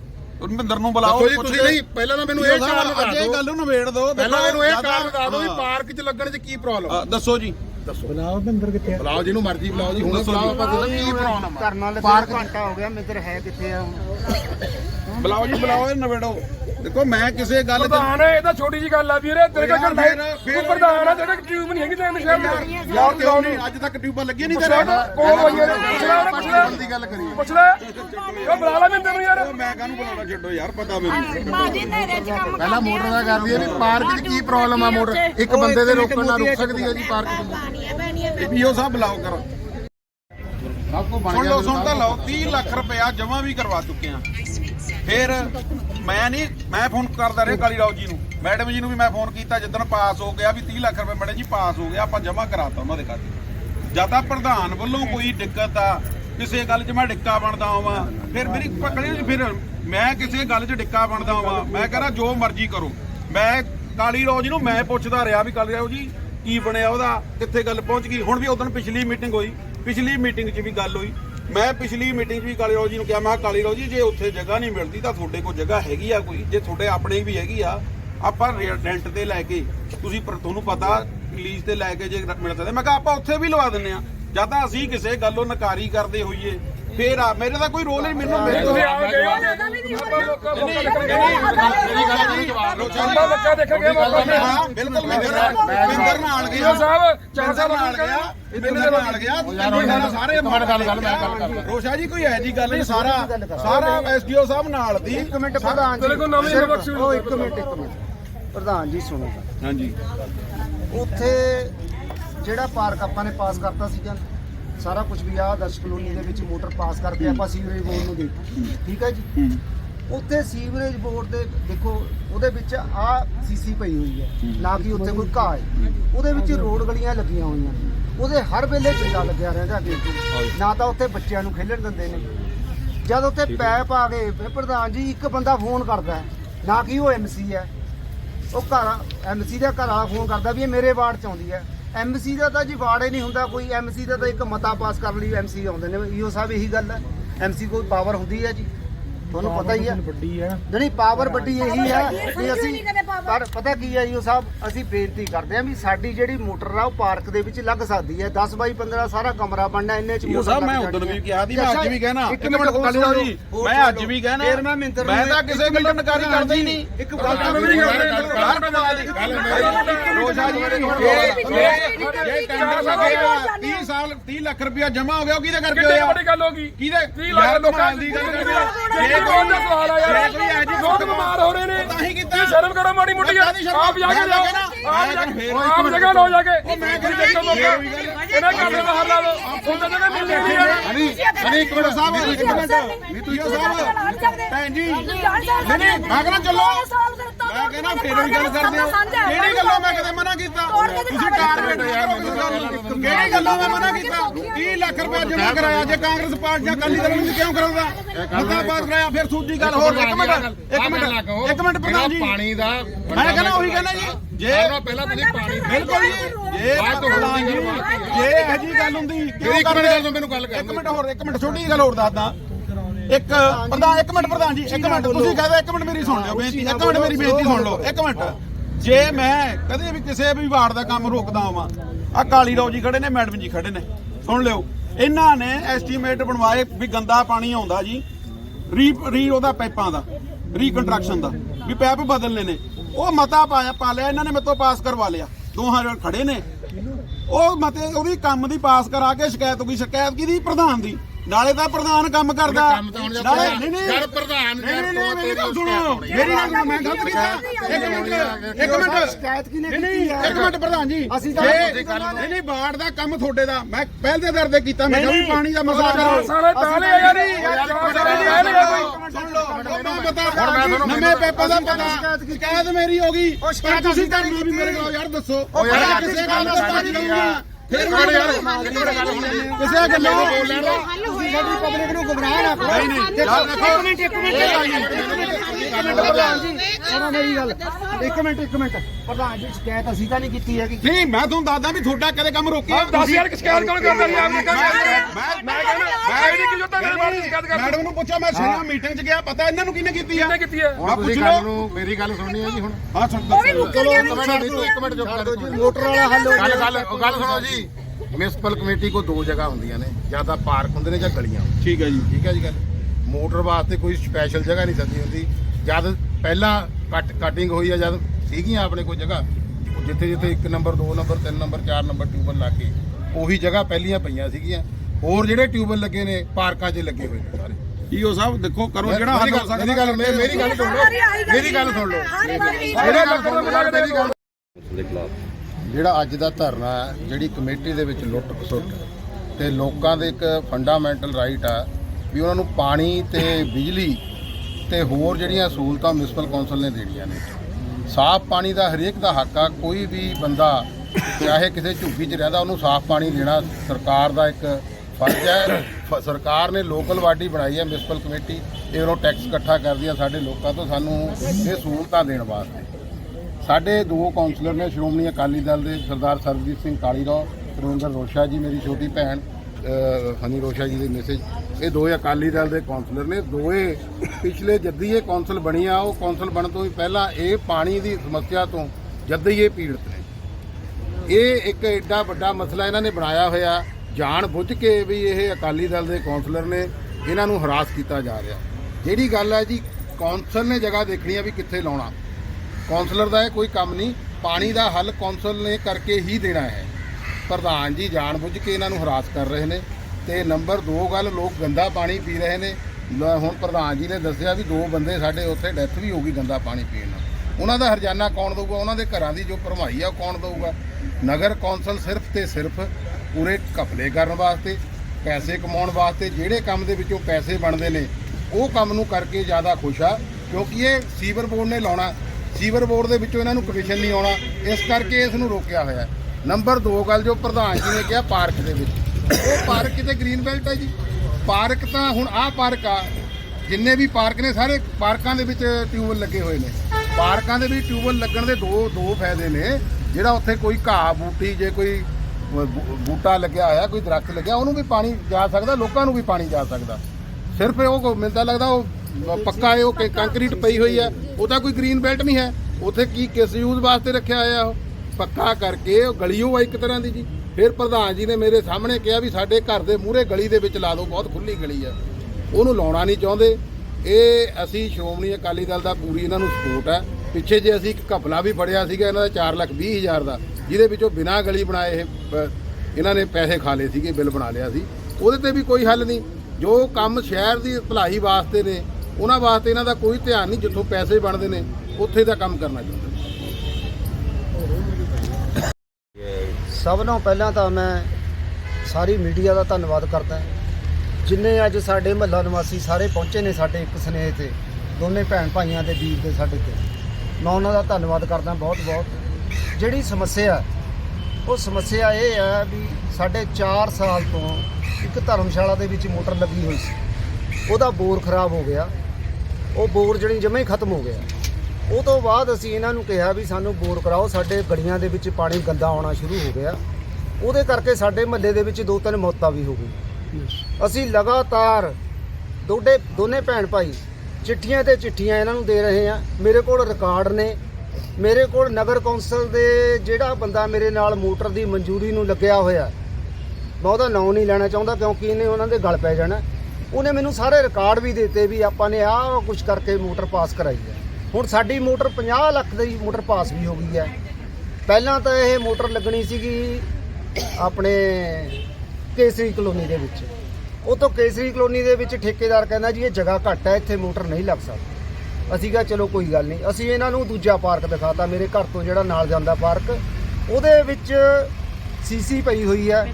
ਮਹਿੰਦਰ ਨੂੰ ਬੁਲਾਓ ਦੱਸੋ ਜੀ ਪੁੱਛ ਤੁਸੀਂ ਕੇ। ਨਹੀਂ ਪਹਿਲਾਂ ਤਾਂ ਮੈਨੂੰ ਇਹ ਕਾਰਨ ਅੱਜ ਦੱਸ ਇਹ ਗੱਲ ਨੂੰ ਨਿਬੇੜ ਦਿਓ। ਪਹਿਲਾਂ ਮੈਨੂੰ ਇਹ ਕਾਰਨ ਦੱਸ ਦਿਓ ਵੀ। ਪਾਰਕ 'ਚ ਲੱਗਣ 'ਚ ਕੀ ਪ੍ਰੋਬਲਮ ਹਾਂ, ਦੱਸੋ ਜੀ। ਬੁਲਾਓ ਬਿੰਦਰ ਕਿੱਥੇ ਬੁਲਾਓ ਜਿਹਨੂੰ ਮਰਜ਼ੀ ਬੁਲਾਓ ਜੀ ਹੁਣ ਬੁਲਾਓ ਆਪਾਂ ਦੱਸੋ ਕੀ ਪ੍ਰੋਬਲਮ ਆ? ਕਰਨ ਵਾਲੇ ਪਾਰਕ ਘੰਟਾ ਹੋ ਗਿਆ ਮਿੱਤਰ ਹੈ ਕਿੱਥੇ ਆ ਬੁਲਾਓ ਜੀ ਬੁਲਾਓ ਇਹ ਨਵੇੜੋ। ਦੇਖੋ ਮੈਂ ਕਿਸੇ ਗੱਲ ਚ ਪ੍ਰਧਾਨ ਇਹ ਤਾਂ ਛੋਟੀ ਜੀ ਗੱਲ ਆ ਵੀਰੇ ਤੇਰੇ ਕੋਲ ਗੱਲ ਹੈ ਤੂੰ ਪ੍ਰਧਾਨ ਆ ਤੇਰੇ ਕੋਲ ਟਿਊਬ ਨਹੀਂ ਹੈਗੀ ਤੈਨੂੰ ਸ਼ਹਿਰ ਦੀ ਯਾਰ ਕਿਉਂ ਨਹੀਂ? ਅੱਜ ਤੱਕ ਟਿਊਬਾਂ ਲੱਗੀਆਂ ਨਹੀਂ ਤੇਰੇ ਕੋਲ ਹੋਈ ਹੈ? ਪੁੱਛ ਲੈ ਉਹਨੇ, ਪੁੱਛ ਲੈ। ਦੀ ਗੱਲ ਕਰੀਏ ਪੁੱਛ ਲੈ। ਉਹ ਬੁਲਾ ਲੈ ਮਿੰਦਰ ਨੂੰ ਯਾਰ? ਮੈਂ ਕਾਹਨੂੰ ਬੁਲਾਉਣਾ ਛੱਡੋ ਯਾਰ ਪਤਾ ਮੈਨੂੰ। ਬਾਜੀ ਨੇਰੇ ਚ ਕੰਮ ਪਹਿਲਾਂ ਮੋਟਰ ਦਾ ਕਰਦੀ ਹੈ ਵੀ ਪਾਰਕ 'ਚ ਕੀ ਪ੍ਰੋਬਲਮ ਆ ਮੋਟਰ। ਇੱਕ ਬੰਦੇ ਦੇ ਰੋਕਣ ਨਾਲ ਰੁਕ ਸਕਦੀ ਹੈ ਜੀ ਪਾਰਕ 'ਚ। ਪੀਓ ਸਾਹਿਬ ਬੁਲਾਓ ਕਰੋ। ਸੁਣ ਲਓ, ਸੁਣ ਤਾਂ ਲਓ 30 ਲੱਖ ਰੁਪਇਆ ਜਮਾ ਵੀ ਕਰਵਾ ਚੁੱਕੇ ਆ ਫਿਰ ਮੈਂ ਨਹੀਂ, ਮੈਂ ਫੋਨ ਕਰਦਾ ਰਿਹਾ ਕਾਲੀ ਰਾਓ ਜੀ ਨੂੰ। ਮੈਡਮ ਜੀ ਨੂੰ ਵੀ ਮੈਂ ਫੋਨ ਕੀਤਾ, ਜਿੱਦਣ ਪਾਸ ਹੋ ਗਿਆ ਵੀ 30 ਲੱਖ ਰੁਪਏ ਮੈਡਮ ਜੀ ਪਾਸ ਹੋ ਗਿਆ, ਆਪਾਂ ਜਮਾ ਕਰਾਤਾ ਉਹਨਾਂ ਦੇ ਖਾਤੇ ਜਾਂ ਤਾਂ ਪ੍ਰਧਾਨ ਵੱਲੋਂ ਕੋਈ ਦਿੱਕਤ ਆ, ਕਿਸੇ ਗੱਲ 'ਚ ਮੈਂ ਡਿੱਕਾ ਬਣਦਾ ਆਵਾਂ ਫਿਰ ਮੇਰੀ ਪਕੜੀ ਫਿਰ ਮੈਂ ਕਿਸੇ ਗੱਲ 'ਚ ਡਿੱਕਾ ਬਣਦਾ ਆਵਾਂ ਮੈਂ ਕਹਿੰਦਾ ਜੋ ਮਰਜ਼ੀ ਕਰੋ। ਮੈਂ ਕਾਲੀ ਰਾਓ ਜੀ ਨੂੰ ਮੈਂ ਪੁੱਛਦਾ ਰਿਹਾ ਵੀ ਕਾਲੀ ਰਾਓ ਜੀ ਕੀ ਬਣਿਆ ਉਹਦਾ ਕਿੱਥੇ ਗੱਲ ਪਹੁੰਚ ਗਈ। ਹੁਣ ਵੀ ਉਦੋਂ ਪਿਛਲੀ ਮੀਟਿੰਗ ਹੋਈ ਪਿਛਲੀ ਮੀਟਿੰਗ 'ਚ ਵੀ ਗੱਲ ਹੋਈ। ਮੈਂ ਪਿਛਲੀ ਮੀਟਿੰਗ 'ਚ ਵੀ ਕਾਲੀ ਰਾਓ ਨੂੰ ਕਿਹਾ ਮੈਂ ਕਿਹਾ, ਕਾਲੀ ਰਾਓ ਜੀ ਜੇ ਉੱਥੇ ਜਗ੍ਹਾ ਨਹੀਂ ਮਿਲਦੀ ਤਾਂ ਤੁਹਾਡੇ ਕੋਲ ਜਗ੍ਹਾ ਹੈਗੀ ਆ ਕੋਈ ਜੇ ਤੁਹਾਡੇ ਆਪਣੇ ਵੀ ਹੈਗੀ ਆ ਆਪਾਂ ਰੈਂਟ ਤੇ ਲੈ ਕੇ ਤੁਸੀਂ ਪਰ ਤੁਹਾਨੂੰ ਪਤਾ ਲੀਜ਼ ਤੇ ਲੈ ਕੇ ਜੇ ਮਿਲ ਸਕਦੇ। ਮੈਂ ਕਿਹਾ ਆਪਾਂ ਉੱਥੇ ਵੀ ਲਵਾ ਦਿੰਨੇ ਆ। ਜਾਂ ਤਾਂ ਅਸੀਂ ਕਿਸੇ ਗੱਲੋਂ ਨਕਾਰੀ ਕਰਦੇ ਹੋਈਏ ਫੇਰ ਆ ਮੇਰੇ ਦਾ ਕੋਈ ਰੋਲ ਨਹੀਂ ਮੈਨੂੰ ਮੇਰੇ ਤੁਸੀਂ ਆ ਗਏ ਹੋ ਆਪਾਂ ਲੋਕਾਂ ਮੌਕਾ ਦੇਖਣ ਗਏ। ਆਪਾਂ ਮੌਕਾ ਦੇਖਣ ਗਏ ਮੌਕਾ ਨਹੀਂ ਹਾਂ ਬਿਲਕੁਲ ਮਿੰਦਰ ਮਿੰਦਰ ਨਾਲ ਗਿਆ। ਸਾਹਿਬ ਨਾਲ ਗਿਆ। ਮਿੰਦਰ ਨਾਲ ਗਿਆ। ਸਾਰੇ ਸਾਰੇ ਗੱਲ ਗੱਲ ਗੱਲ ਮੈਂ ਗੱਲ ਕਰਦਾ। ਰੋਸ਼ਾ ਜੀ ਕੋਈ ਐ ਜੀ ਗੱਲ ਨਹੀਂ। ਸਾਰਾ ਸਾਰਾ ਐਸਡੀਓ ਸਾਹਿਬ ਨਾਲ ਦੀ। ਇੱਕ ਮਿੰਟ ਪ੍ਰਧਾਨ ਤੇਰੇ ਕੋਲ ਨਵੀਂ ਸਿਰਫ- ਬਖਸ਼ੀ ਉਹ ਇੱਕ ਮਿੰਟ ਇੱਕ ਮਿੰਟ। ਪ੍ਰਧਾਨ ਜੀ ਸੁਣੋ। ਹਾਂਜੀ। ਉੱਥੇ ਜਿਹੜਾ ਪਾਰਕ ਆਪਾਂ ਨੇ ਪਾਸ ਕਰਤਾ ਸੀਗਾ ਸਾਰਾ ਕੁਝ ਵੀ ਆ ਦਰਸ਼ ਕਲੋਨੀ ਦੇ ਵਿੱਚ ਮੋਟਰ ਪਾਸ ਕਰਕੇ ਆਪਾਂ ਸੀਵਰੇਜ ਬੋਰਡ ਨੂੰ ਦੇ ਠੀਕ ਹੈ ਜੀ? ਉੱਥੇ ਸੀਵਰੇਜ ਬੋਰਡ ਦੇ ਦੇਖੋ ਉਹਦੇ ਵਿੱਚ ਆ ਸੀਸੀ ਪਈ ਹੋਈ ਹੈ। ਨਾ ਕਿ ਉੱਥੇ ਕੋਈ ਘਾਹ ਹੈ। ਉਹਦੇ ਵਿੱਚ ਰੋਡ ਗਲੀਆਂ ਲੱਗੀਆਂ ਹੋਈਆਂ ਨੇ। ਉਹਦੇ ਹਰ ਵੇਲੇ ਚਿੱਟਾ ਲੱਗਿਆ ਰਹਿੰਦਾ ਅੱਗੇ। ਨਾ ਤਾਂ ਉੱਥੇ ਬੱਚਿਆਂ ਨੂੰ ਖੇਲਣ ਦਿੰਦੇ ਨੇ। ਜਦ ਉੱਥੇ ਪੈਪ ਆ ਗਏ ਪ੍ਰਧਾਨ ਜੀ ਇੱਕ ਬੰਦਾ ਫੋਨ ਕਰਦਾ ਨਾ ਕਿ ਉਹ ਐਮਸੀ ਹੈ। ਉਹ ਘਰ ਐਮਸੀ ਦਾ ਘਰ ਵਾਲਾ ਫੋਨ ਕਰਦਾ ਵੀ ਇਹ ਮੇਰੇ ਵਾਰਡ ਚ ਆਉਂਦੀ ਹੈ। ਐਮਸੀ ਦਾ ਤਾਂ ਜੀ ਵਾੜੇ ਨਹੀਂ ਹੁੰਦਾ, ਕੋਈ ਐਮਸੀ ਦਾ ਤਾਂ ਇੱਕ ਮਤਾ ਪਾਸ ਕਰਨ ਲਈ ਐਮਸੀ ਆਉਂਦੇ ਨੇ ਈਓ ਸਾਹਿਬ ਇਹੀ ਗੱਲ ਹੈ। ਐਮਸੀ ਕੋਈ ਪਾਵਰ ਹੁੰਦੀ ਹੈ ਜੀ। ਤੁਹਾਨੂੰ ਪਤਾ ਹੀ ਹੈ ਵੱਡੀ ਹੈ ਨਹੀਂ ਪਾਵਰ ਵੱਡੀ ਇਹੀ ਹੈ ਵੀ ਅਸੀਂ ਪਰ ਪਤਾ ਕੀ ਹੈ ਈਓ ਸਾਹਿਬ ਅਸੀਂ ਬੇਨਤੀ ਕਰਦੇ ਹਾਂ ਵੀ ਸਾਡੀ ਜਿਹੜੀ ਮੋਟਰ ਆ ਉਹ ਪਾਰਕ ਦੇ ਵਿੱਚ ਲੱਗ ਸਕਦੀ ਹੈ 10 ਬਾਈ 15 ਸਾਰਾ ਕਮਰਾ ਬਣਨਾ ਇੰਨੇ ਚ ਮੋਟਰ ਸਾਹਿਬ ਮੈਂ ਉਦੋਂ। ਵੀ ਕਿਹਾ ਸੀ ਮੈਂ ਅੱਜ ਵੀ ਕਹਿਣਾ। ਇੱਕ ਮਿੰਟ ਕਾਲੀ ਰਾਓ ਜੀ। ਮੈਂ ਅੱਜ ਸੁਣੋ। ਵੀ ਕਹਿਣਾ ਫਿਰ ਮੈਂ ਮਿੰਦਰ ਮੈਂ ਤਾਂ ਕਿਸੇ ਗੱਲੋਂ ਨਕਾਰੀ ਕਰਦਾ। ਹੀ ਨਹੀਂ ਇੱਕ ਗੱਲ ਤਾਂ ਮੇਰੀ ਗੱਲ ਗੱਲ ਕਮਾਲ ਦੀ ਰੋਜ਼ਾ ਜੀ ਇਹ ਟੈਂਡਰ ਲੱਗਿਆ 30 ਸਾਲ 30 ਲੱਖ ਰੁਪਇਆ ਜਮਾ ਹੋ ਗਿਆ ਉਹ ਕਿਹਦੇ ਕਰਕੇ ਕਿੰਨੀ ਹੋਇਆ? ਵੱਡੀ ਗੱਲ ਹੋ ਗਈ? ਕਿਹਦੇ? 30 ਲੱਖ ਲੋਕਾਂ ਦੀ ਗੱਲ ਕਰਦੇ ਜੇ ਕੋਈ ਦਾ ਸਵਾਲ ਆ ਯਾਰ? ਇਹੋ ਲੋਕ ਬਿਮਾਰ ਹੋ ਰਹੇ ਨੇ। ਤਾਂ। ਕੀ ਸ਼ਰਮ ਕਰੋ ਮਾੜੀ ਮੋਟੀ ਯਾਰ ਕਾਹਦੀ? ਆਪ ਜਾ ਕੇ ਲਿਆਓ। ਆਪ ਜਾ ਕੇ ਆਪ ਜਗ੍ਹਾ ਲਓ ਜਾ ਕੇ। ਤੁਸੀਂ ਦੇਖੋ ਮੌਕਾ ਇਹਨਾਂ ਦੇ ਬਾਹਰ ਲਾ ਲਓ। ਉਹਨਾਂ ਦੇ ਮਿਲ ਨਹੀਂ ਹਣੀ ਹਣੀ ਇੱਕ ਮਿੰਟ ਸਾਹਿਬ ਇੱਕ ਮਿੰਟ। ਨੀਤੂ ਸਾਹਿਬ। ਭੈਣ ਜੀ। ਨਹੀਂ ਨਹੀਂ ਮੈਂ ਕਹਿੰਦਾ ਚੱਲੋ। ਮੈਂ ਕਹਿੰਦਾ ਫੇਰ ਵੀ ਗੱਲ ਕਰਦੇ ਹੋ। ਕਿਹੜੀ ਗੱਲੋਂ ਮੈਂ ਕਦੇ ਮਨਾ ਕੀਤਾ? ਤੁਸੀਂ ਟਾਰਗੇਟ ਯਾਰ ਮੈਨੂੰ ਕਿਹੜੀ ਗੱਲੋਂ ਮੈਂ ਮਨਾ ਕੀਤਾ? 30 ਲੱਖ ਰੁਪਏ ਜਮ੍ਹਾਂ ਕਰਾਇਆ ਜੇ ਕਾਂਗਰਸ ਪਾਰਟੀ ਜਾਂ ਅਕਾਲੀ ਦਲ ਨੂੰ ਕਿਉਂ ਕਰਾਉਂਦਾ? ਮਤਾ ਪਾਸ ਕਰਾਇਆ ਫਿਰ ਸੂਜੀ ਗੱਲ ਹੋਰ ਇੱਕ ਮਿੰਟ ਇੱਕ ਮਿੰਟ ਇੱਕ ਮਿੰਟ ਪ੍ਰਧਾਨ ਜੀ। ਪਾਣੀ ਦਾ ਮੈਂ ਕਹਿੰਦਾ ਉਹੀ ਕਹਿੰਦਾ ਜੀ ਜੇ ਪਹਿਲਾਂ ਤੁਸੀਂ ਪਾਣੀ ਬਿਲਕੁਲ ਜੀ ਜੇ ਪ੍ਰਧਾਨ ਜੀ ਜੇ ਇਹ ਜੀ ਗੱਲ ਹੁੰਦੀ ਕਿਉਂ ਇੱਕ ਮਿੰਟ ਕਰਦੇ? ਮੈਨੂੰ ਗੱਲ ਕਰਨ ਇੱਕ। ਮਿੰਟ ਹੋਰ ਇੱਕ ਮਿੰਟ ਛੋਟੀ ਗੱਲ ਹੋਰ ਦੱਸਦਾ। ਇੱਕ ਪ੍ਰਧਾਨ, ਇੱਕ ਮਿੰਟ ਪ੍ਰਧਾਨ ਜੀ, ਇੱਕ ਮਿੰਟ। ਤੁਸੀਂ ਕਹਦੇ ਇੱਕ ਮਿੰਟ ਮੇਰੀ ਸੁਣ ਲਿਓ ਬੇਨਤੀ ਇੱਕ ਮਿੰਟ ਮੇਰੀ ਬੇਨਤੀ ਸੁਣ ਲਓ, ਇੱਕ ਮਿੰਟ। ਜੇ ਮੈਂ ਕਦੇ ਵੀ ਕਿਸੇ ਵੀ ਵਾਰਡ ਦਾ ਕੰਮ ਰੋਕਦਾ ਹਾਂ ਆ ਕਾਲੀ ਰਾਓ ਜੀ ਖੜੇ ਨੇ, ਮੈਡਮ ਜੀ ਖੜੇ ਨੇ, ਸੁਣ ਲਿਓ। ਇਹਨਾਂ ਨੇ ਐਸਟੀਮੇਟ ਬਣਵਾਏ ਵੀ ਗੰਦਾ ਪਾਣੀ ਆਉਂਦਾ ਜੀ, ਰੀ ਰੀ ਉਹਦਾ ਪਾਈਪਾਂ ਦਾ ਰੀਕੰਸਟਰਕਸ਼ਨ ਦਾ, ਵੀ ਪੈਪ ਬਦਲਨੇ ਨੇ। ਉਹ ਮਤਾ ਪਾਇਆ, ਪਾ ਲਿਆ, ਇਹਨਾਂ ਨੇ ਮੇਰੇ ਪਾਸ ਕਰਵਾ ਲਿਆ। ਦੋਹਾਂ ਜਣ ਖੜੇ ਨੇ। ਉਹ ਮਤੇ ਉਹਦੀ ਕੰਮ ਦੀ ਪਾਸ ਕਰਾ ਕੇ ਸ਼ਿਕਾਇਤ ਹੋ ਗਈ, ਸ਼ਿਕਾਇਤ ਕਿਹਦੀ? ਪ੍ਰਧਾਨ ਦੀ। ਨਾਲੇ ਤਾਂ ਪ੍ਰਧਾਨ ਕੰਮ ਕਰਦਾ। ਨਾਲੇ ਨਹੀਂ ਨਹੀਂ। ਯਾਰ ਪ੍ਰਧਾਨ ਨਹੀਂ ਨਹੀਂ ਮੇਰੀ ਗੱਲ ਸੁਣੋ। ਮੇਰੀ ਗੱਲ ਸੁਣੋ ਮੈਂ ਗਲਤ ਕੀਤਾ? ਇੱਕ ਮਿੰਟ ਇੱਕ ਮਿੰਟ। ਸ਼ਿਕਾਇਤ ਕਿਹਨੇ ਨਹੀਂ ਕੀਤੀ ਨਹੀਂ ਹੈ? ਇੱਕ ਮਿੰਟ ਪ੍ਰਧਾਨ ਜੀ। ਅਸੀਂ ਤਾਂ ਨਹੀਂ ਨਹੀਂ ਬਾੜ ਦਾ ਕੰਮ ਤੁਹਾਡੇ ਦਾ। ਮੈਂ ਪਹਿਲ ਦੇ ਦਰ ਤੇ ਕੀਤਾ ਮੈਂ ਕਿਹਾ ਵੀ ਪਾਣੀ ਦਾ ਮਸਲਾ ਕਰੋ। ਸਾਰਾ ਤਾਲੇ ਆ ਯਾਰ। ਤਾਲੇ ਆ ਕੋਈ ਸੁਣ ਲਓ ਮੈਂ ਪਤਾ ਹੁਣ ਮੈਂ ਤੁਹਾਨੂੰ ਨਵੇਂ ਪੇਪਰ ਦਾ ਪਤਾ। ਸ਼ਿਕਾਇਤ ਮੇਰੀ ਹੋ ਗਈ। ਪਰ ਤੁਸੀਂ ਕਰਨਾ ਵੀ ਮੇਰੇ ਕੋਲ ਯਾਰ ਦੱਸੋ। ਉਹ ਕਿਸੇ ਗੱਲ ਦਾ ਪਤਾ ਨਹੀਂ ਦਊਂਗਾ ਫਿਰ ਮੈਂ ਯਾਰ। ਕਿਸੇ ਗੱਲੋਂ ਬੋਲ ਲੈਣਾ। ਸਾਡੀ ਪਬਲਿਕ ਨੂੰ ਗੁੰਮਰਾਹ ਨਾ ਕਰੋ ਨਹੀਂ ਨਹੀਂ। ਯਾਰ ਦੇਖੋ ਇੱਕ ਮਿੰਟ। ਪ੍ਰਧਾਨ ਜੀ। ਸੁਣੋ ਮੇਰੀ ਗੱਲ। ਇੱਕ ਮਿੰਟ ਇੱਕ ਮਿੰਟ। ਪ੍ਰਧਾਨ ਜੀ ਸ਼ਿਕਾਇਤ ਅਸੀਂ ਤਾਂ ਨਹੀਂ ਕੀਤੀ ਹੈਗੀ। ਨਹੀਂ ਮੈਂ ਤੁਹਾਨੂੰ ਦੱਸਦਾ ਵੀ ਤੁਹਾਡਾ ਕਦੇ ਕੰਮ ਰੋਕਿਆ ਦੱਸ ਯਾਰ ਸ਼ਿਕਾਇਤ ਕੌਣ ਕਰਦਾ ਨਹੀਂ ਆਪ ਨੇ ਮੈਂ ਮੈਂ ਮੈਂ ਕਹਿੰਦਾ ਮੈਂ ਨਹੀਂ ਕਿ ਜੋਤਾ ਮੇਰੇ ਬਾਰੇ ਸ਼ਿਕਾਇਤ ਕਰਦਾ? ਮੈਡਮ ਨੂੰ ਪੁੱਛਿਆ ਮੈਂ ਸਿਆ ਮੀਟਿੰਗ 'ਚ ਗਿਆ ਪਤਾ ਇਹਨਾਂ ਨੂੰ ਕਿਹਨੇ ਕੀਤੀ ਆ? ਕਿਹਨੇ ਕੀਤੀ ਹੈ ਹੁਣ ਤੁਸੀਂ ਗੱਲ ਨੂੰ ਮੇਰੀ ਗੱਲ ਸੁਣਨੀ ਹੈ ਜੀ ਹੁਣ। ਹਾਂ ਸੁਣ ਉਹ ਵੀ ਮੁੱਕਰ ਗਿਆ ਇੱਕ ਮਿੰਟ ਨੀਤੂ, ਇੱਕ ਮਿੰਟ ਚੁੱਪ ਕਰ ਜੀ ਮੋਟਰ ਵਾਲਾ ਹੱਲ ਹੋ ਗੱਲ ਗਿਆ। ਗੱਲ ਉਹ ਗੱਲ ਸੁਣੋ ਜੀ। ਮਿਊਨਿਸਪਲ ਕਮੇਟੀ ਕੋ ਦੋ ਜਗ੍ਹਾ ਹੁੰਦੀਆਂ ਨੇ। ਜਾਂ ਤਾਂ ਪਾਰਕ ਹੁੰਦੇ ਨੇ ਜਾਂ ਗਲੀਆਂ। ਠੀਕ ਹੈ ਜੀ। ਠੀਕ ਹੈ ਜੀ ਗੱਲ। ਮੋਟਰ ਵਾਸਤੇ ਕੋਈ ਸਪੈਸ਼ਲ ਜਗ੍ਹਾ ਨਹੀਂ ਸੱਦੀ ਹੁੰਦੀ। ਜਦ ਪਹਿਲਾਂ ਕੱਟ ਕਟਿੰਗ ਹੋਈ ਹੈ ਜਦ ਸੀਗੀਆਂ ਆਪਣੇ ਕੋਲ ਜਗ੍ਹਾ ਜਿੱਥੇ ਜਿੱਥੇ 1 number 2 number 3 number 4 number tubewell ਲਾ ਕੇ ਉਹੀ ਜਗ੍ਹਾ ਪਹਿਲੀਆਂ ਪਈਆਂ ਸੀਗੀਆਂ। ਹੋਰ ਜਿਹੜੇ ਟਿਊਬਲ ਲੱਗੇ ਨੇ ਪਾਰਕਾਂ 'ਚ ਲੱਗੇ ਹੋਏ ਨੇ ਸਾਰੇ। ਈਓ ਸਾਹਿਬ ਦੇਖੋ ਕਰੋ ਜਿਹੜਾ ਹੱਲ ਹੋ ਸਕਦਾ। ਮੇਰੀ ਗੱਲ ਮੇਰੀ ਗੱਲ ਸੁਣ ਲਓ। ਮੇਰੀ ਗੱਲ ਸੁਣ ਲਓ। ਮੇਰੀ ਗੱਲ ਸੁਣ ਲਓ ਮੇਰੀ ਗੱਲ ਦੇ ਖਿਲਾਫ। ਜਿਹੜਾ ਅੱਜ ਦਾ ਧਰਨਾ ਹੈ, ਜਿਹੜੀ ਕਮੇਟੀ ਦੇ ਵਿੱਚ ਲੁੱਟ ਖਸੁੱਟ ਤੇ ਲੋਕਾਂ ਦੇ ਇੱਕ ਫੰਡਾਮੈਂਟਲ ਰਾਈਟ ਆ ਵੀ ਉਹਨਾਂ ਨੂੰ ਪਾਣੀ ਤੇ ਬਿਜਲੀ ਤੇ ਹੋਰ ਜਿਹੜੀਆਂ ਸਹੂਲਤਾਂ ਮਿਊਨਿਸਪਲ ਕੌਂਸਲ ਨੇ ਦੇਣੀਆਂ ਨੇ। ਸਾਫ਼ ਪਾਣੀ ਦਾ ਹਰੇਕ ਦਾ ਹੱਕ ਆ, ਕੋਈ ਵੀ ਬੰਦਾ ਚਾਹੇ ਕਿਸੇ ਝੁੱਗੀ 'ਚ ਰਹਿੰਦਾ, ਉਹਨੂੰ ਸਾਫ਼ ਪਾਣੀ ਦੇਣਾ ਸਰਕਾਰ ਦਾ ਇੱਕ ਫਰਜ਼ ਹੈ। ਫ- ਸਰਕਾਰ ਨੇ ਲੋਕਲ ਵਾਡੀ ਬਣਾਈ ਹੈ ਮਿਊਨਿਸਪਲ ਕਮੇਟੀ, ਇਹ ਉਹ ਟੈਕਸ ਇਕੱਠਾ ਕਰਦੀ ਆ ਸਾਡੇ ਲੋਕਾਂ ਤੋਂ, ਸਾਨੂੰ ਇਹ ਸਹੂਲਤਾਂ ਦੇਣ ਵਾਸਤੇ। ਸਾਡੇ ਦੋ ਕਾਉਂਸਲਰ ਨੇ, ਸ਼੍ਰੋਮਣੀ ਅਕਾਲੀ ਦਲ ਦੇ ਸਰਦਾਰ ਸਰਬਜੀਤ ਸਿੰਘ ਕਾਲੀਰਾਓ, ਰਵਿੰਦਰ ਰੋਸ਼ਾ ਜੀ, ਮੇਰੀ ਛੋਟੀ ਭੈਣ ਹਨੀ ਰੋਸ਼ਾ ਜੀ ਦੇ ਮੈਸੇਜ ਇਹ ਦੋਏ ਅਕਾਲੀ ਦਲ ਦੇ ਕੌਂਸਲਰ ਨੇ। ਦੋਏ ਪਿਛਲੇ ਜੱਦੀ ਇਹ ਕੌਂਸਲ ਬਣੀ ਆ, ਉਹ ਕੌਂਸਲ ਬਣਨ ਤੋਂ ਹੀ ਪਹਿਲਾਂ ਇਹ ਪਾਣੀ ਦੀ ਸਮੱਸਿਆ ਤੋਂ ਜਦ ਹੀ ਇਹ ਪੀੜਤ ਨੇ। ਇਹ ਇੱਕ ਐਡਾ ਵੱਡਾ ਮਸਲਾ ਇਹਨਾਂ ਨੇ ਬਣਾਇਆ ਹੋਇਆ। ਜਾਣ ਬੁੱਝ ਕੇ ਵੀ ਇਹ ਅਕਾਲੀ ਦਲ ਦੇ ਕੌਂਸਲਰ ਨੇ ਇਹਨਾਂ ਨੂੰ ਹਰਾਸ ਕੀਤਾ ਜਾ ਰਿਹਾ। ਜਿਹੜੀ ਗੱਲ ਹੈ ਜੀ, ਕੌਂਸਲ ਨੇ ਜਗ੍ਹਾ ਦੇਖਣੀ ਆ ਵੀ ਕਿੱਥੇ ਲਾਉਣਾ। ਕੌਂਸਲਰ ਦਾ ਇਹ ਕੋਈ ਕੰਮ ਨਹੀਂ। ਪਾਣੀ ਦਾ ਹੱਲ ਕੌਂਸਲ ਨੇ ਕਰਕੇ ਹੀ ਦੇਣਾ ਹੈ। ਪ੍ਰਧਾਨ ਜੀ ਜਾਣ ਬੁੱਝ ਕੇ ਇਹਨਾਂ ਨੂੰ ਹਰਾਸ ਕਰ ਰਹੇ ਨੇ ਤੇ ਨੰਬਰ 2 ਗੱਲ ਲੋਕ ਗੰਦਾ ਪਾਣੀ ਪੀ ਰਹੇ ਨੇ। ਹੁਣ ਪ੍ਰਧਾਨ ਜੀ ਨੇ ਦੱਸਿਆ ਵੀ ਦੋ ਬੰਦੇ ਸਾਡੇ ਉੱਥੇ ਡੈਥ ਵੀ ਹੋ ਗਈ ਗੰਦਾ ਪਾਣੀ ਪੀਣ ਨਾਲ। ਉਹਨਾਂ ਦਾ ਹਰਜਾਨਾ ਕੌਣ ਦੇਊਗਾ? ਉਹਨਾਂ ਦੇ ਘਰਾਂ ਦੀ ਜੋ ਭਰਮਾਈ ਆ ਉਹ ਕੌਣ ਦੇਊਗਾ? ਨਗਰ ਕੌਂਸਲ ਸਿਰਫ ਤੇ ਸਿਰਫ ਪੂਰੇ ਘਪਲੇ ਕਰਨ ਵਾਸਤੇ, ਪੈਸੇ ਕਮਾਉਣ ਵਾਸਤੇ, ਜਿਹੜੇ ਕੰਮ ਦੇ ਵਿੱਚੋਂ ਪੈਸੇ ਬਣਦੇ ਨੇ, ਉਹ ਕੰਮ ਨੂੰ ਕਰਕੇ ਜ਼ਿਆਦਾ ਖੁਸ਼ ਆ, ਕਿਉਂਕਿ ਇਹ ਸੀਵਰ ਬੋਰਡ ਨੇ ਲਾਉਣਾ। ਸੀਵਰ ਬੋਰਡ ਦੇ ਵਿੱਚੋਂ ਇਹਨਾਂ ਨੂੰ ਕਮਿਸ਼ਨ ਨਹੀਂ ਆਉਣਾ। ਇਸ ਕਰਕੇ ਇਸ ਨੂੰ ਰੋਕਿਆ ਹੋਇਆ। ਨੰਬਰ 2 ਗੱਲ ਜੋ ਪ੍ਰਧਾਨ ਜੀ ਨੇ ਕਿਹਾ ਪਾਰਕ ਦੇ ਵਿੱਚ। ਉਹ ਪਾਰਕ ਕਿਤੇ ਗ੍ਰੀਨ ਬੈਲਟ ਹੈ ਜੀ। ਪਾਰਕ ਤਾਂ ਹੁਣ ਆਹ ਪਾਰਕ ਆ। ਜਿੰਨੇ ਵੀ ਪਾਰਕ ਨੇ, ਸਾਰੇ ਪਾਰਕਾਂ ਦੇ ਵਿੱਚ ਟਿਊਬਲ ਲੱਗੇ ਹੋਏ ਨੇ। ਪਾਰਕਾਂ ਦੇ ਵਿੱਚ ਟਿਊਬਲ ਲੱਗਣ ਦੇ ਦੋ ਦੋ ਫਾਇਦੇ ਨੇ। ਜਿਹੜਾ ਉੱਥੇ ਕੋਈ ਘਾਹ, ਬੂਟੀ, ਜੇ ਕੋਈ ਬੂਟਾ ਲੱਗਿਆ ਹੋਇਆ, ਕੋਈ ਦਰਖਤ ਲੱਗਿਆ, ਉਹਨੂੰ ਵੀ ਪਾਣੀ ਜਾ ਸਕਦਾ, ਲੋਕਾਂ ਨੂੰ ਵੀ ਪਾਣੀ ਜਾ ਸਕਦਾ। ਸਿਰਫ ਉਹ ਕੋ- ਮੈਨੂੰ ਤਾਂ ਲੱਗਦਾ, ਉਹ ਪੱਕਾ ਹੈ ਉਹ ਕੰਕਰੀਟ ਪਈ ਹੋਈ ਹੈ। ਉਹ ਤਾਂ ਕੋਈ ਗ੍ਰੀਨ ਬੈਲਟ ਨਹੀਂ ਹੈ। ਉੱਥੇ ਕੀ ਕਿਸ ਯੂਜ਼ ਵਾਸਤੇ ਰੱਖਿਆ ਹੋਇਆ ਉਹ? ਪੱਕਾ ਕਰਕੇ ਉਹ ਗਲੀਓ ਆ ਇੱਕ ਤਰ੍ਹਾਂ ਦੀ ਜੀ। ਫਿਰ ਪ੍ਰਧਾਨ ਜੀ ਨੇ ਮੇਰੇ ਸਾਹਮਣੇ ਕਿਹਾ ਵੀ ਸਾਡੇ ਘਰ ਦੇ ਮੂਹਰੇ ਗਲੀ ਦੇ ਵਿੱਚ ਲਾ ਦਿਓ, ਬਹੁਤ ਖੁੱਲੀ ਗਲੀ ਆ। ਉਹਨੂੰ ਲਾਉਣਾ ਨਹੀਂ ਚਾਹੁੰਦੇ। ਇਹ ਅਸੀਂ ਸ਼੍ਰੋਮਣੀ ਅਕਾਲੀ ਦਲ ਦਾ ਪੂਰੀ ਇਹਨਾਂ ਨੂੰ ਸਪੋਰਟ ਹੈ ਪਿੱਛੇ ਜੇ ਅਸੀਂ ਇੱਕ ਘਪਲਾ ਵੀ ਫੜਿਆ ਸੀਗਾ ਇਹਨਾਂ ਦਾ 4 ਲੱਖ 20 ਹਜ਼ਾਰ ਦਾ, ਜਿਹਦੇ ਵਿੱਚੋਂ ਬਿਨਾਂ ਗਲੀ ਬਣਾਏ ਇਹ ਇਹਨਾਂ ਨੇ ਪੈਸੇ ਖਾ ਲਏ ਸੀਗੇ, ਬਿੱਲ ਬਣਾ ਲਿਆ ਸੀ। ਉਹਦੇ ਤੇ ਵੀ ਕੋਈ ਹੱਲ ਨਹੀਂ। ਜੋ ਕੰਮ ਸ਼ਹਿਰ ਦੀ ਭਲਾਈ ਵਾਸਤੇ ਨੇ, ਉਹਨਾਂ ਵਾਸਤੇ ਇਹਨਾਂ ਦਾ ਕੋਈ ਧਿਆਨ ਨਹੀਂ ਜਿੱਥੋਂ ਪੈਸੇ ਬਣਦੇ ਨੇ, ਉੱਥੇ ਦਾ ਕੰਮ ਕਰਨਾ ਚਾਹੁੰਦੇ ਸਭ ਤੋਂ ਪਹਿਲਾਂ ਤਾਂ ਮੈਂ ਸਾਰੀ ਮੀਡੀਆ ਦਾ ਧੰਨਵਾਦ ਕਰਦਾ ਜਿੰਨੇ ਅੱਜ ਸਾਡੇ ਮਹੱਲਾ ਨਿਵਾਸੀ ਸਾਰੇ ਪਹੁੰਚੇ ਨੇ ਸਾਡੇ ਇੱਕ ਸਨੇਹ ਤੇ, ਦੋਨੇ ਭੈਣ ਭਾਈਆਂ ਦੇ ਵੀਰ ਦੇ ਸਾਡੇ ਤੇ। ਮੈਂ ਉਹਨਾਂ ਦਾ ਧੰਨਵਾਦ ਕਰਦਾ ਬਹੁਤ ਬਹੁਤ। ਜਿਹੜੀ ਸਮੱਸਿਆ, ਉਹ ਸਮੱਸਿਆ ਇਹ ਹੈ ਵੀ ਸਾਡੇ 4 ਸਾਲ ਤੋਂ ਇੱਕ ਧਰਮਸ਼ਾਲਾ ਦੇ ਵਿੱਚ ਮੋਟਰ ਲੱਗੀ ਹੋਈ ਸੀ। ਉਹਦਾ ਬੋਰ ਖਰਾਬ ਹੋ ਗਿਆ। ਉਹ ਬੋਰ ਜਿਹੜੀ ਜਮੇ ਹੀ ਖਤਮ ਹੋ ਗਿਆ। ਉਹ ਤੋਂ ਬਾਅਦ ਅਸੀਂ ਇਹਨਾਂ ਨੂੰ ਕਿਹਾ ਵੀ ਸਾਨੂੰ ਬੋਰ ਕਰਾਓ ਸਾਡੇ ਗੜੀਆਂ ਦੇ ਵਿੱਚ ਪਾਣੀ ਗੰਦਾ ਆਉਣਾ ਸ਼ੁਰੂ ਹੋ ਗਿਆ। ਉਹਦੇ ਕਰਕੇ ਸਾਡੇ ਮਹੱਲੇ ਦੇ ਵਿੱਚ ਦੋ ਤਿੰਨ ਮੌਤਾਂ ਵੀ ਹੋ ਗਈਆਂ। ਅਸੀਂ ਲਗਾਤਾਰ ਦੋਡੇ ਦੋਨੇ ਭੈਣ ਭਾਈ ਚਿੱਠੀਆਂ ਤੇ ਚਿੱਠੀਆਂ ਇਹਨਾਂ ਨੂੰ ਦੇ ਰਹੇ ਆ ਮੇਰੇ ਕੋਲ ਰਿਕਾਰਡ ਨੇ। ਮੇਰੇ ਕੋਲ ਨਗਰ ਕੌਂਸਲ ਦੇ ਜਿਹੜਾ ਬੰਦਾ ਮੇਰੇ ਨਾਲ ਮੋਟਰ ਦੀ ਮਨਜ਼ੂਰੀ ਨੂੰ ਲੱਗਿਆ ਹੋਇਆ ਮੈਂ ਉਹਦਾ ਨਾਂ ਨਹੀਂ ਲੈਣਾ ਚਾਹੁੰਦਾ ਕਿਉਂਕਿ ਇਹਨੇ ਉਹਨਾਂ ਦੇ ਗਲ ਪੈ ਜਾਣਾ। ਉਹਨੇ ਮੈਨੂੰ ਸਾਰੇ ਰਿਕਾਰਡ ਵੀ ਦਿੱਤੇ ਵੀ ਆਪਾਂ ਨੇ ਆਹ ਕੁਝ ਕਰਕੇ ਮੋਟਰ ਪਾਸ ਕਰਾਈ ਹੈ। ਹੁਣ ਸਾਡੀ ਮੋਟਰ 50 ਲੱਖ ਦੀ ਮੋਟਰ ਪਾਸ ਵੀ ਹੋ ਗਈ ਹੈ। ਪਹਿਲਾਂ ਤਾਂ ਇਹ ਮੋਟਰ ਲੱਗਣੀ ਸੀਗੀ ਆਪਣੇ ਕੇਸਰੀ ਕਲੋਨੀ ਦੇ ਵਿੱਚ। ਉਹ ਤੋਂ ਕੇਸਰੀ ਕਲੋਨੀ ਦੇ ਵਿੱਚ ਠੇਕੇਦਾਰ ਕਹਿੰਦਾ ਜੀ, ਇਹ ਜਗ੍ਹਾ ਘੱਟ ਹੈ, ਇੱਥੇ ਮੋਟਰ ਨਹੀਂ ਲੱਗ ਸਕਦੀ। ਅਸੀਂ ਕਿਹਾ, ਚਲੋ ਕੋਈ ਗੱਲ ਨਹੀਂ। ਅਸੀਂ ਇਹਨਾਂ ਨੂੰ ਦੂਜਾ ਪਾਰਕ ਦਿਖਾਤਾ, ਮੇਰੇ ਘਰ ਤੋਂ ਜਿਹੜਾ ਨਾਲ ਜਾਂਦਾ ਪਾਰਕ, ਉਹਦੇ ਵਿੱਚ ਸੀਸੀ ਪਈ ਹੋਈ ਹੈ।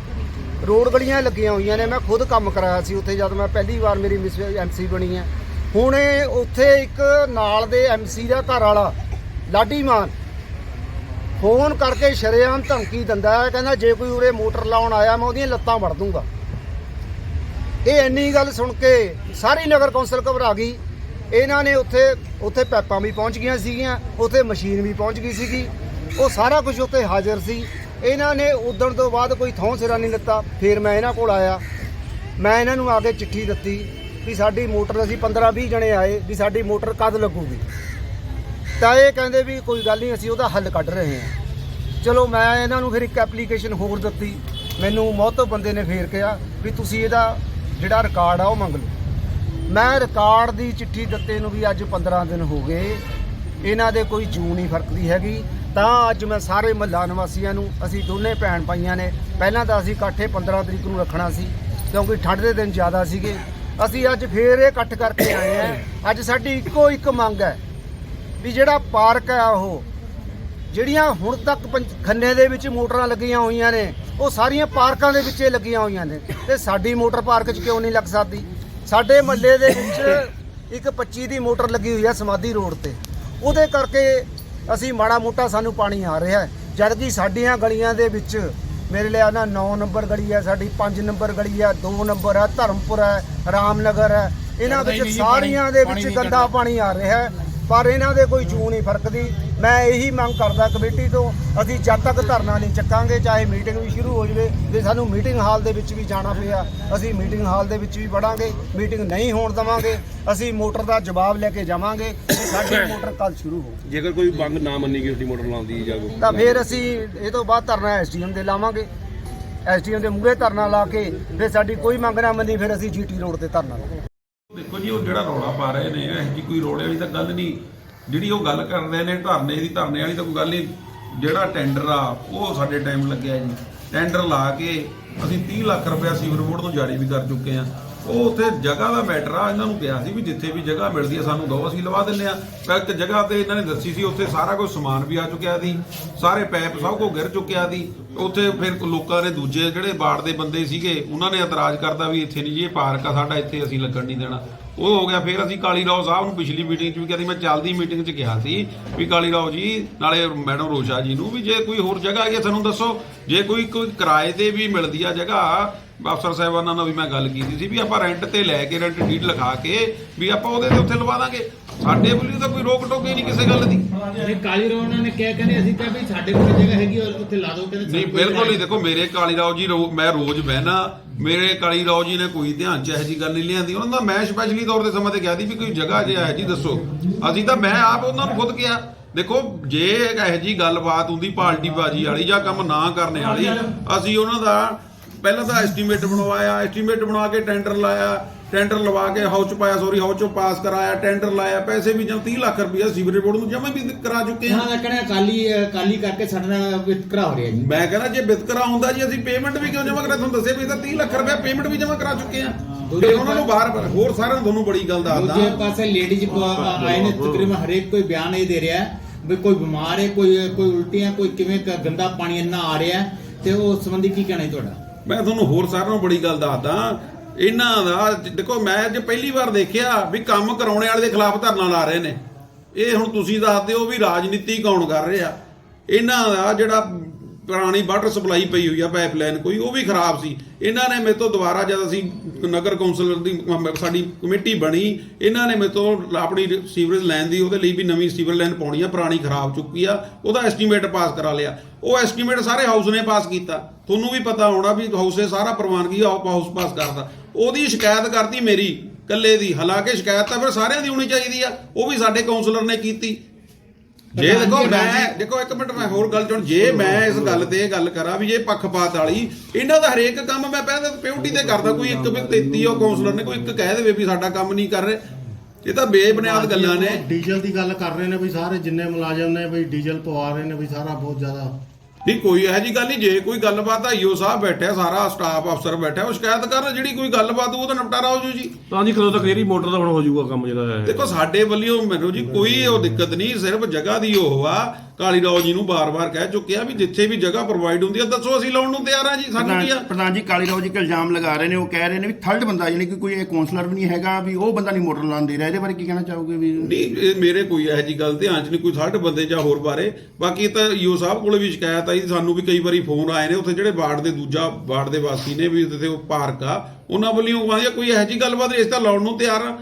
ਰੋਡ ਗਲੀਆਂ ਲੱਗੀਆਂ ਹੋਈਆਂ ਨੇ। ਮੈਂ ਖੁਦ ਕੰਮ ਕਰਾਇਆ ਸੀ ਉੱਥੇ, ਜਦ ਮੈਂ ਪਹਿਲੀ ਵਾਰ ਮੇਰੀ ਮਿਸ ਐਮਸੀ ਬਣੀ ਹੈ। ਹੁਣੇ ਉੱਥੇ ਇੱਕ ਨਾਲ ਦੇ ਐਮਸੀ ਦਾ ਘਰ ਵਾਲਾ ਲਾਡੀ ਮਾਨ ਫੋਨ ਕਰਕੇ ਸ਼ਰੇਆਮ ਧਮਕੀ ਦਿੰਦਾ ਹੈ, ਕਹਿੰਦਾ ਜੇ ਕੋਈ ਉਰੇ ਮੋਟਰ ਲਾਉਣ ਆਇਆ, ਮੈਂ ਉਹਦੀਆਂ ਲੱਤਾਂ ਵੜ ਦੂੰਗਾ। ਇਹ ਇੰਨੀ ਗੱਲ ਸੁਣ ਕੇ ਸਾਰੀ ਨਗਰ ਕੌਂਸਲ ਘਬਰਾ ਗਈ। ਇਹਨਾਂ ਨੇ ਉੱਥੇ ਉੱਥੇ ਪੈਪਾਂ ਵੀ ਪਹੁੰਚ ਗਈਆਂ ਸੀਗੀਆਂ, ਉੱਥੇ ਮਸ਼ੀਨ ਵੀ ਪਹੁੰਚ ਗਈ ਸੀਗੀ। ਉਹ ਸਾਰਾ ਕੁਝ ਉੱਥੇ ਹਾਜ਼ਰ ਸੀ। ਇਹਨਾਂ ਨੇ ਉਦਣ ਤੋਂ ਬਾਅਦ ਕੋਈ ਥੋਂ ਸਿਰਾ ਨਹੀਂ ਲਿੱਤਾ ਫਿਰ ਮੈਂ ਇਹਨਾਂ ਕੋਲ ਆਇਆ। ਮੈਂ ਇਹਨਾਂ ਨੂੰ ਆ ਕੇ ਚਿੱਠੀ ਦਿੱਤੀ। ਵੀ ਸਾਡੀ ਮੋਟਰ ਅਸੀਂ 15 20 ਜਣੇ ਆਏ ਵੀ ਸਾਡੀ ਮੋਟਰ ਕਦ ਲੱਗੂਗੀ। ਤਾਂ ਇਹ ਕਹਿੰਦੇ ਵੀ ਕੋਈ ਗੱਲ ਨਹੀਂ, ਅਸੀਂ ਉਹਦਾ ਹੱਲ ਕੱਢ ਰਹੇ ਹਾਂ। ਚਲੋ ਮੈਂ ਇਹਨਾਂ ਨੂੰ ਫਿਰ ਇੱਕ ਐਪਲੀਕੇਸ਼ਨ ਹੋਰ ਦਿੱਤੀ। ਮੈਨੂੰ ਮਹਤਵ ਬੰਦੇ ਨੇ ਫੇਰ ਕਿਹਾ ਵੀ ਤੁਸੀਂ ਇਹਦਾ ਜਿਹੜਾ ਰਿਕਾਰਡ ਆ ਉਹ ਮੰਗ ਲਓ। ਮੈਂ ਰਿਕਾਰਡ ਦੀ ਚਿੱਠੀ ਦਿੱਤੇ ਨੂੰ ਵੀ ਅੱਜ 15 ਦਿਨ ਹੋ ਗਏ। ਇਹਨਾਂ ਦੇ ਕੋਈ ਜੂ ਨਹੀਂ ਫਰਕਦੀ ਹੈਗੀ। ਤਾਂ ਅੱਜ ਮੈਂ ਸਾਰੇ ਮਹੱਲਾ ਨਿਵਾਸੀਆਂ ਨੂੰ, ਅਸੀਂ ਦੋਨੇ ਭੈਣ ਭਾਈਆਂ ਨੇ, ਪਹਿਲਾਂ ਤਾਂ ਅਸੀਂ ਇਕੱਠੇ 15 ਤਰੀਕ ਨੂੰ ਰੱਖਣਾ ਸੀ, ਕਿਉਂਕਿ ਠੰਡ ਦੇ ਦਿਨ ਜ਼ਿਆਦਾ ਸੀਗੇ। ਅਸੀਂ ਅੱਜ ਫੇਰ ਇਹ ਇਕੱਠ ਕਰਕੇ ਆਏ ਆ। ਅੱਜ ਸਾਡੀ ਇੱਕੋ ਇੱਕ ਮੰਗ ਹੈ ਵੀ ਜਿਹੜਾ ਪਾਰਕ ਹੈ ਉਹ, ਜਿਹੜੀਆਂ ਹੁਣ ਤੱਕ ਪੰਚ- ਖੰਨੇ ਦੇ ਵਿੱਚ ਮੋਟਰਾਂ ਲੱਗੀਆਂ ਹੋਈਆਂ ਨੇ, ਉਹ ਸਾਰੀਆਂ ਪਾਰਕਾਂ ਦੇ ਵਿੱਚ ਲੱਗੀਆਂ ਹੋਈਆਂ ਨੇ। ਤੇ ਸਾਡੀ ਮੋਟਰ ਪਾਰਕ 'ਚ ਕਿਉਂ ਨਹੀਂ ਲੱਗ ਸਕਦੀ? ਸਾਡੇ ਮਹੱਲੇ ਦੇ ਵਿੱਚ ਇੱਕ 25 ਦੀ ਮੋਟਰ ਲੱਗੀ ਹੋਈ ਹੈ ਸਮਾਧੀ ਰੋਡ ਤੇ। ਉਹਦੇ ਕਰਕੇ ਅਸੀਂ ਮਾੜਾ ਮੋਟਾ ਸਾਨੂੰ ਪਾਣੀ ਆ ਰਿਹਾ ਹੈ। ਜਦ ਕਿ ਸਾਡੀਆਂ ਗਲੀਆਂ ਦੇ ਵਿੱਚ ਮੇਰੇ ਲਈ ਨਾ 9 ਨੰਬਰ ਗਲੀ ਹੈ ਸਾਡੀ 5 ਨੰਬਰ ਗਲੀ ਹੈ 2 ਨੰਬਰ ਹੈ ਧਰਮਪੁਰ ਹੈ ਰਾਮਨਗਰ ਹੈ ਇਹਨਾਂ ਵਿੱਚ ਸਾਰੀਆਂ ਦੇ ਵਿੱਚ ਗੰਦਾ ਪਾਣੀ ਆ ਰਿਹਾ ਪਰ ਇਹਨਾਂ ਦੇ ਕੋਈ ਚੂ ਨਹੀਂ ਫਰਕਦੀ। ਮੈਂ ਇਹੀ ਮੰਗ ਕਰਦਾ ਕਮੇਟੀ ਤੋਂ ਅਸੀਂ ਜਦ ਤੱਕ ਧਰਨਾ ਨਹੀਂ ਚੱਕਾਂਗੇ ਚਾਹੇ ਮੀਟਿੰਗ ਵੀ ਸ਼ੁਰੂ ਹੋ ਜਵੇ ਜੇ ਸਾਨੂੰ ਮੀਟਿੰਗ ਹਾਲ ਦੇ ਵਿੱਚ ਵੀ ਜਾਣਾ ਪਿਆ ਅਸੀਂ ਮੀਟਿੰਗ ਹਾਲ ਦੇ ਵਿੱਚ ਵੀ ਵੜਾਂਗੇ ਮੀਟਿੰਗ ਨਹੀਂ ਹੋਣ ਦਵਾਂਗੇ ਅਸੀਂ ਮੋਟਰ ਦਾ ਜਵਾਬ ਲੈ ਕੇ ਜਾਵਾਂਗੇ ਕਿ ਸਾਡੀ (coughs) ਮੋਟਰ ਕੱਲ ਸ਼ੁਰੂ ਹੋ ਜੇਕਰ ਕੋਈ ਬੰਗ ਨਾ ਮੰਨੀ ਗਈ ਤੁਹਾਡੀ ਮੋਟਰ ਲਾਉਂਦੀ ਜਾਂ ਕੋਈ ਤਾਂ ਫਿਰ ਅਸੀਂ ਇਹ ਤੋਂ ਬਾਅਦ ਧਰਨਾ ਐਸਡੀਐਮ ਦੇ ਲਾਵਾਂਗੇ। ਐਸਡੀਐਮ ਦੇ ਮੂਹਰੇ ਧਰਨਾ ਲਾ ਕੇ ਫਿਰ ਸਾਡੀ ਕੋਈ ਮੰਗ ਨਾ ਮੰਨੀ ਫਿਰ ਅਸੀਂ ਜੀਟੀ ਰੋਡ ਤੇ ਧਰਨਾ ਲਾਵਾਂਗੇ। ਦੇਖੋ ਜੀ ਉਹ ਜਿਹੜਾ ਰੌਲਾ ਪਾ ਰਹੇ ਨੇ ਇਹ ਜੀ ਕੋਈ ਰੌਲੇ ਵਾਲੀ ਤਾਂ ਗੱਲ ਨਹੀਂ। ਜਿਹੜੀ ਉਹ ਗੱਲ ਕਰਦੇ ਨੇ ਧਰਨੇ ਦੀ, ਧਰਨੇ ਵਾਲੀ ਤਾਂ ਕੋਈ ਗੱਲ ਨਹੀਂ। ਜਿਹੜਾ ਟੈਂਡਰ ਆ, ਉਹ ਸਾਡੇ ਟਾਈਮ ਲੱਗਿਆ ਜੀ ਟੈਂਡਰ ਲਾ ਕੇ ਅਸੀਂ 30 ਲੱਖ ਰੁਪਇਆ ਸੀਵਰ ਬੋਰਡ ਤੋਂ ਜਾਰੀ ਵੀ ਕਰ ਚੁੱਕੇ ਆ ਉਹ ਉੱਥੇ ਜਗ੍ਹਾ ਦਾ ਮੈਟਰ ਆ, ਇਹਨਾਂ ਨੂੰ ਕਿਹਾ ਸੀ ਵੀ ਜਿੱਥੇ ਵੀ ਜਗ੍ਹਾ ਮਿਲਦੀ ਹੈ ਸਾਨੂੰ ਦਿਓ ਅਸੀਂ ਲਵਾ ਦਿੰਦੇ ਆ ਪਰ ਇੱਕ ਜਗ੍ਹਾ ਤੇ ਇਹਨਾਂ ਨੇ ਦੱਸੀ ਸੀ, ਉੱਥੇ ਸਾਰਾ ਕੁਝ ਸਮਾਨ ਵੀ ਆ ਚੁੱਕਿਆ ਸੀ। ਸਾਰੇ ਪੈਪ ਸਭ ਕੁਝ ਗਿਰ ਚੁੱਕਿਆ ਸੀ। ਉੱਥੇ ਫਿਰ ਲੋਕਾਂ ਦੇ ਦੂਜੇ ਜਿਹੜੇ ਬਾੜ ਦੇ ਬੰਦੇ ਸੀਗੇ, ਉਹਨਾਂ ਨੇ ਇਤਰਾਜ਼ ਕਰਦਾ ਵੀ ਇੱਥੇ ਨਹੀਂ ਜੀ, ਇਹ ਪਾਰਕ ਆ, ਸਾਡਾ ਇੱਥੇ ਅਸੀਂ ਲੱਗਣ ਨਹੀਂ ਦੇਣਾ। ਉਹ ਹੋ ਗਿਆ, ਫਿਰ ਅਸੀਂ ਕਾਲੀ ਰਾਓ ਸਾਹਿਬ ਨੂੰ ਪਿਛਲੀ ਮੀਟਿੰਗ 'ਚ ਵੀ ਕਿਹਾ ਸੀ, ਮੈਂ ਚੱਲਦੀ ਮੀਟਿੰਗ 'ਚ ਕਿਹਾ ਸੀ ਵੀ ਕਾਲੀ ਰਾਓ ਜੀ, ਨਾਲੇ ਮੈਡਮ ਰੋਸ਼ਾ ਜੀ ਨੂੰ ਵੀ ਜੇ ਕੋਈ ਹੋਰ ਜਗ੍ਹਾ ਹੈਗੀ ਸਾਨੂੰ ਦੱਸੋ। ਜੇ ਕੋਈ ਕੋਈ ਕਿਰਾਏ ਤੇ ਵੀ ਮਿਲਦੀ ਆ ਜਗ੍ਹਾ, ਅਫਸਰ ਸਾਹਿਬਾਨਾਂ ਨਾਲ ਵੀ ਮੈਂ ਗੱਲ ਕੀਤੀ ਸੀ ਵੀ ਆਪਾਂ ਰੈਂਟ ਤੇ ਲੈ ਕੇ ਰੈਂਟ ਡੀਡ ਲਿਖਾ ਕੇ ਵੀ ਆਪਾਂ ਉਹਦੇ ਤੇ ਉੱਥੇ ਲਵਾ ਦਾਂਗੇ। ਸਾਡੇ ਵੱਲੋਂ ਤਾਂ ਕੋਈ ਰੋਕ ਟੋਕ ਹੀ ਨਹੀਂ ਕਿਸੇ ਗੱਲ ਦੀ। ਨੇ ਕਾਲੀ ਰੋ ਉਹਨਾਂ ਨੇ ਕਿਹਾ ਕਹਿੰਦੇ ਅਸੀਂ ਤਾਂ ਵੀ ਸਾਡੇ ਕੋਲ ਜਗ੍ਹਾ ਹੈਗੀ ਔਰ ਉੱਥੇ ਲਾ ਦਿਓ ਕਹਿੰਦੇ ਨਹੀਂ ਬਿਲਕੁਲ ਨਹੀਂ ਦੇਖੋ ਮੇਰੇ ਕਾਲੀ ਰਾਓ ਜੀ ਰੋ- ਮੈਂ ਰੋਜ਼ ਬਹਿਣਾ ਮੇਰੇ ਕਾਲੀ ਰਾਓ ਜੀ ਨੇ ਕੋਈ ਧਿਆਨ ਚ ਇਹੋ ਜੀ ਗੱਲ ਨਹੀਂ ਲਿਆਂਦੀ। ਉਹਨਾਂ ਦਾ ਮੈਂ ਸਪੈਸ਼ਲੀ ਤੌਰ ਤੇ ਸਮਾਂ ਤੇ ਕਿਹਾ ਸੀ ਵੀ ਕੋਈ ਜਗ੍ਹਾ ਜੇ ਹੈ ਜੀ ਦੱਸੋ। ਅਸੀਂ ਤਾਂ ਮੈਂ ਆਪ ਉਹਨਾਂ ਨੂੰ ਖੁਦ ਕਿਹਾ ਦੇਖੋ ਜੇ ਇਹੋ ਜੀ ਗੱਲਬਾਤ ਹੁੰਦੀ ਪਾਰਟੀ ਬਾਜੀ ਵਾਲੀ ਜਾਂ ਕੰਮ ਨਾ ਕਰਨੇ ਵਾਲੀ ਅਸੀਂ ਉਹਨਾਂ ਦਾ ਪਹਿਲਾਂ ਤਾਂ ਐਸਟੀਮੇਟ ਬਣਵਾਇਆ ਐਸਟੀਮੇਟ ਬਣਾ ਕੇ ਟੈਂਡਰ ਲਾਇਆ ਟੈਂਡਰ ਲਵਾ ਕੇ ਹਾਊਸ ਚ ਪਾਇਆ ਸੌਰੀ ਹਾਊਸ ਚੋਂ ਪਾਸ ਕਰਾਇਆ ਟੈਂਡਰ ਲਾਇਆ ਪੈਸੇ ਵੀ ਜਮ 30 ਲੱਖ ਰੁਪਇਆ ਸੀਵਰੇਜ ਬੋਰਡ ਨੂੰ ਜਮ੍ਹਾਂ ਵੀ ਕਰਾ ਚੁੱਕੇ ਹਾਂ। ਉਹਨਾਂ ਦਾ ਕਹਿਣਾ ਕਾਲੀ ਕਾਲੀ ਕਰਕੇ ਸਾਡੇ ਨਾਲ ਵਿਤਕਰਾ ਹੋ ਰਿਹਾ ਜੀ। ਮੈਂ ਕਹਿੰਦਾ ਜੇ ਵਿਤਕਰਾ ਹੁੰਦਾ ਜੀ ਅਸੀਂ ਪੇਮੈਂਟ ਵੀ ਕਿਉਂ ਜਮ੍ਹਾਂ ਕਰਾ ਤੁਹਾਨੂੰ ਦੱਸਿਆ ਵੀ ਤਾਂ 30 ਲੱਖ ਰੁਪਏ ਪੇਮੈਂਟ ਵੀ ਜਮ੍ਹਾਂ ਕਰਾ ਚੁੱਕੇ ਆ ਤੇ ਉਹਨਾਂ ਨੂੰ ਬਾਹਰ ਹੋਰ ਸਾਰਿਆਂ ਨੂੰ ਤੁਹਾਨੂੰ ਬੜੀ ਗੱਲ ਦੂਜੇ ਦੱਸਦਾ ਪਾਸੇ ਲੇਡੀਜ਼ ਆਏ ਨੇ ਤਕਰੀਬਨ ਹਰੇਕ ਕੋਈ ਬਿਆਨ ਇਹ ਦੇ ਰਿਹਾ ਹੈ ਵੀ ਕੋਈ ਬਿਮਾਰ ਹੈ ਕੋਈ ਕੋਈ ਉਲਟੀਆਂ ਕੋਈ ਕਿਵੇਂ ਕ- ਗੰਦਾ ਪਾਣੀ ਇੰਨਾ ਆ ਰਿਹਾ ਹੈ, ਤੇ ਉਸ ਸੰਬੰਧੀ ਕੀ ਕਹਿਣਾ ਹੈ ਤੁਹਾਡਾ? ਮੈਂ ਤੁਹਾਨੂੰ ਹੋਰ ਸਾਰਿਆਂ ਨੂੰ ਬੜੀ ਗੱਲ ਦੱਸਦਾ। ਇਹਨਾਂ ਦਾ, ਦੇਖੋ ਮੈਂ ਅੱਜ ਪਹਿਲੀ ਵਾਰ ਦੇਖਿਆ ਵੀ ਕੰਮ ਕਰਾਉਣੇ ਵਾਲੇ ਦੇ ਖਿਲਾਫ ਧਰਨਾ ਲਾ ਰਹੇ ਨੇ। ਇਹ ਹੁਣ ਤੁਸੀਂ ਦੱਸਦੇ ਹੋ ਵੀ ਰਾਜਨੀਤੀ ਕੌਣ ਕਰ ਰਿਹਾ। ਇਹਨਾਂ ਦਾ ਜਿਹੜਾ ਪੁਰਾਣੀ ਵਾਟਰ ਸਪਲਾਈ ਪਈ ਹੋਈ ਆ ਪਾਈਪਲਾਈਨ ਕੋਈ, ਉਹ ਵੀ ਖਰਾਬ ਸੀ। ਇਹਨਾਂ ਨੇ ਮੇਰੇ ਤੋਂ ਦੁਬਾਰਾ ਜਦ ਅਸੀਂ ਨਗਰ ਕੌਂਸਲਰ ਦੀ ਸਾਡੀ ਕਮੇਟੀ ਬਣੀ, ਇਹਨਾਂ ਨੇ ਮੇਰੇ ਤੋਂ ਆਪਣੀ ਸੀਵਰੇਜ ਲਾਈਨ ਦੀ, ਉਹਦੇ ਲਈ ਵੀ ਨਵੀਂ ਸੀਵਰ ਲਾਈਨ ਪਾਉਣੀ ਆ, ਪੁਰਾਣੀ ਖਰਾਬ ਚੁੱਕੀ ਆ, ਉਹਦਾ ਐਸਟੀਮੇਟ ਪਾਸ ਕਰਾ ਲਿਆ। ਉਹ ਐਸਟੀਮੇਟ ਸਾਰੇ ਹਾਊਸ ਨੇ ਪਾਸ ਕੀਤਾ। ਤੁਹਾਨੂੰ ਵੀ ਪਤਾ ਹੋਣਾ ਵੀ ਹਾਊਸ ਨੇ ਸਾਰਾ ਪ੍ਰਵਾਨਗੀ ਹਾਊਸ ਪਾਸ ਕਰਦਾ। ਉਹਦੀ ਸ਼ਿਕਾਇਤ ਕਰਤੀ ਮੇਰੀ ਕੱਲੇ ਦੀ। ਹਾਲਾਂਕਿ ਸ਼ਿਕਾਇਤ ਤਾਂ ਫਿਰ ਸਾਰਿਆਂ ਦੀ ਹੋਣੀ ਚਾਹੀਦੀ ਆ, ਉਹ ਵੀ ਸਾਡੇ ਕਾਉਂਸਲਰ ਨੇ ਕੀਤੀ। ਜੇ ਦੇਖੋ ਮੈਂ ਦੇਖੋ ਇੱਕ ਮਿੰਟ ਮੈਂ ਹੋਰ ਗੱਲ ਚੁਣ ਜੇ ਮੈਂ ਇਸ ਗੱਲ ਤੇ ਗੱਲ ਕਰਾਂ ਵੀ ਇਹ ਪੱਖਪਾਤ ਵਾਲੀ ਇਹਨਾਂ ਦਾ ਹਰੇਕ ਕੰਮ ਮੈਂ ਪਹਿਲਾਂ ਤਾਂ ਪਿਉਟੀ ਤੇ ਕਰਦਾ ਕੋਈ ਇੱਕ ਵੀ ਦਿੱਤੀ ਉਹ ਕਾਉਂਸਲਰ ਨੇ ਕੋਈ ਇੱਕ ਕਹਿ ਦੇਵੇ ਵੀ ਸਾਡਾ ਕੰਮ ਨਹੀਂ ਕਰ ਰਹੇ। ਇਹ ਤਾਂ ਬੇਬੁਨਿਆਦ ਗੱਲਾਂ ਨੇ। ਡੀਜ਼ਲ ਦੀ ਗੱਲ ਕਰ ਰਹੇ ਨੇ ਵੀ ਸਾਰੇ ਜਿੰਨੇ ਮੁਲਾਜ਼ਮ ਨੇ ਵੀ ਡੀਜ਼ਲ ਪਵਾ ਰਹੇ ਨੇ ਵੀ ਸਾਰਾ ਬਹੁਤ ਜ਼ਿਆਦਾ ਨਹੀਂ ਕੋਈ ਇਹੋ ਜੀ ਗੱਲ ਨਹੀਂ ਜੇ ਕੋਈ ਗੱਲਬਾਤ ਆਈਓ ਸਾਹਿਬ ਬੈਠਿਆ ਸਾਰਾ ਸਟਾਫ ਅਫਸਰ ਬੈਠਾ ਉਹ ਸ਼ਿਕਾਇਤ ਕਰਨ ਜਿਹੜੀ ਕੋਈ ਗੱਲਬਾਤ ਉਹ ਤਾਂ ਨਿਪਟਾਰਾ ਹੋ ਜੂ ਜੀ। ਤਾਂ ਜੀ ਕਦੋਂ ਤੱਕ ਇਹਦੀ ਮੋਟਰ ਦਾ ਹੁਣ ਹੋ ਜਾਊਗਾ ਕੰਮ ਜਿਹੜਾ ਹੈ ਦੇਖੋ ਸਾਡੇ ਵੱਲੋਂ ਮੈਨੂੰ ਜੀ ਕੋਈ ਉਹ ਦਿੱਕਤ ਨਹੀਂ ਸਿਰਫ ਜਗ੍ਹਾ ਦੀ ਉਹ ਆ ਕਾਲੀ ਰਾਓ ਜੀ ਨੂੰ ਬਾਰ-ਬਾਰ ਕਹਿ ਚੁੱਕਿਆ ਵੀ ਜਿੱਥੇ ਵੀ ਜਗ੍ਹਾ ਪ੍ਰੋਵਾਈਡ ਹੁੰਦੀ ਆ ਦੱਸੋ ਅਸੀਂ ਲਾਉਣ ਨੂੰ ਤਿਆਰ ਆ ਜੀ ਸਾਨੂੰ ਕੀ ਆ? ਪ੍ਰਧਾਨ ਜੀ ਕਾਲੀ ਰਾਓ ਜੀ ਕਿ ਇਲਜ਼ਾਮ ਲਗਾ ਰਹੇ ਨੇ ਉਹ ਕਹਿ ਰਹੇ ਨੇ ਵੀ ਥਰਡ ਬੰਦਾ ਯਾਨੀ ਕਿ ਕੋਈ ਇਹ ਕਾਉਂਸਲਰ ਵੀ ਨਹੀਂ ਹੈਗਾ ਵੀ ਉਹ ਬੰਦਾ ਨਹੀਂ ਮੋਟਰ ਲਾਉਣ ਦੇ ਰਿਹਾ ਇਹਦੇ ਬਾਰੇ ਕੀ ਕਹਿਣਾ ਚਾਹੋਗੇ ਵੀ? ਨਹੀਂ ਮੇਰੇ ਕੋਈ ਇਹੋ ਜੀ ਗੱਲ ਧਿਆਨ ਚ ਨਹੀਂ ਕੋਈ ਸਾਡੇ ਬੰਦੇ ਜਾਂ ਹੋਰ ਬਾਰੇ। ਬਾਕੀ ਤਾਂ ਈਓ ਸਾਹਿਬ ਕੋਲੇ ਵੀ ਸ਼ਿਕਾਇਤ ਆਈ ਸਾਨੂੰ ਵੀ ਕਈ ਵਾਰੀ ਫੋਨ ਆਏ ਨੇ ਉੱਥੇ ਜਿਹੜੇ ਵਾਰਡ ਦੇ ਦੂਜਾ ਵਾਰਡ ਦੇ ਵਾਸੀ ਨੇ ਵੀ ਉੱਥੇ ਉਹ ਪਾਰਕ ਆ ਉਹਨਾਂ ਵੱਲੋਂ ਕਹਿੰਦੇ ਕੋਈ ਇਹੋ ਜੀ ਗੱਲਬਾਤ ਇਸ ਤਾਂ ਲਾਉਣ ਨੂੰ ਤਿਆਰ ਆ?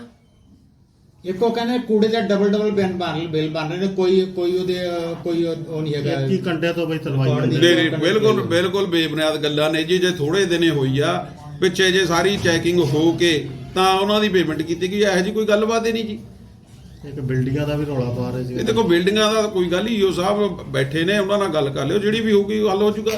ਇੱਕੋ ਕਹਿੰਦੇ ਕੂੜੇ ਦਾ ਡਬਲ ਡਬਲ ਬਿੱਲ ਬਣ ਬਿੱਲ ਬਣ ਰਹੇ ਨੇ ਕੋਈ ਕੋਈ ਉਹਦੇ ਕੋਈ ਉਹ ਨਹੀਂ ਹੈਗਾ। 21 ਘੰਟੇ ਤੋਂ ਬਈ ਤਲਵਾਈ ਬਿਲਕੁਲ ਬਿਲਕੁਲ ਬੇਬੁਨਿਆਦ ਗੱਲਾਂ ਨੇ ਜੀ ਜੇ ਥੋੜੇ ਦਿਨੇ ਹੋਈ ਆ ਪਿੱਛੇ ਜੇ ਸਾਰੀ ਚੈਕਿੰਗ ਹੋ ਕੇ ਤਾਂ ਉਹਨਾਂ ਦੀ ਪੇਮੈਂਟ ਕੀਤੀ ਗਈ ਇਹੋ ਜੀ ਕੋਈ ਗੱਲਬਾਤ ਹੀ ਨਹੀਂ ਜੀ। ਇੱਕ ਬਿਲਡਿੰਗਾਂ ਦਾ ਵੀ ਰੌਲਾ ਪਾ ਰਹੇ ਸੀ। ਇਹ ਦੇਖੋ, ਬਿਲਡਿੰਗਾਂ ਦਾ ਕੋਈ ਗੱਲ ਹੀ ਈਓ ਸਾਹਿਬ ਬੈਠੇ ਨੇ, ਉਹਨਾਂ ਨਾਲ ਗੱਲ ਕਰ ਲਿਓ, ਜਿਹੜੀ ਵੀ ਹੋਊਗੀ ਹੱਲ ਹੋ ਜੂਗਾ।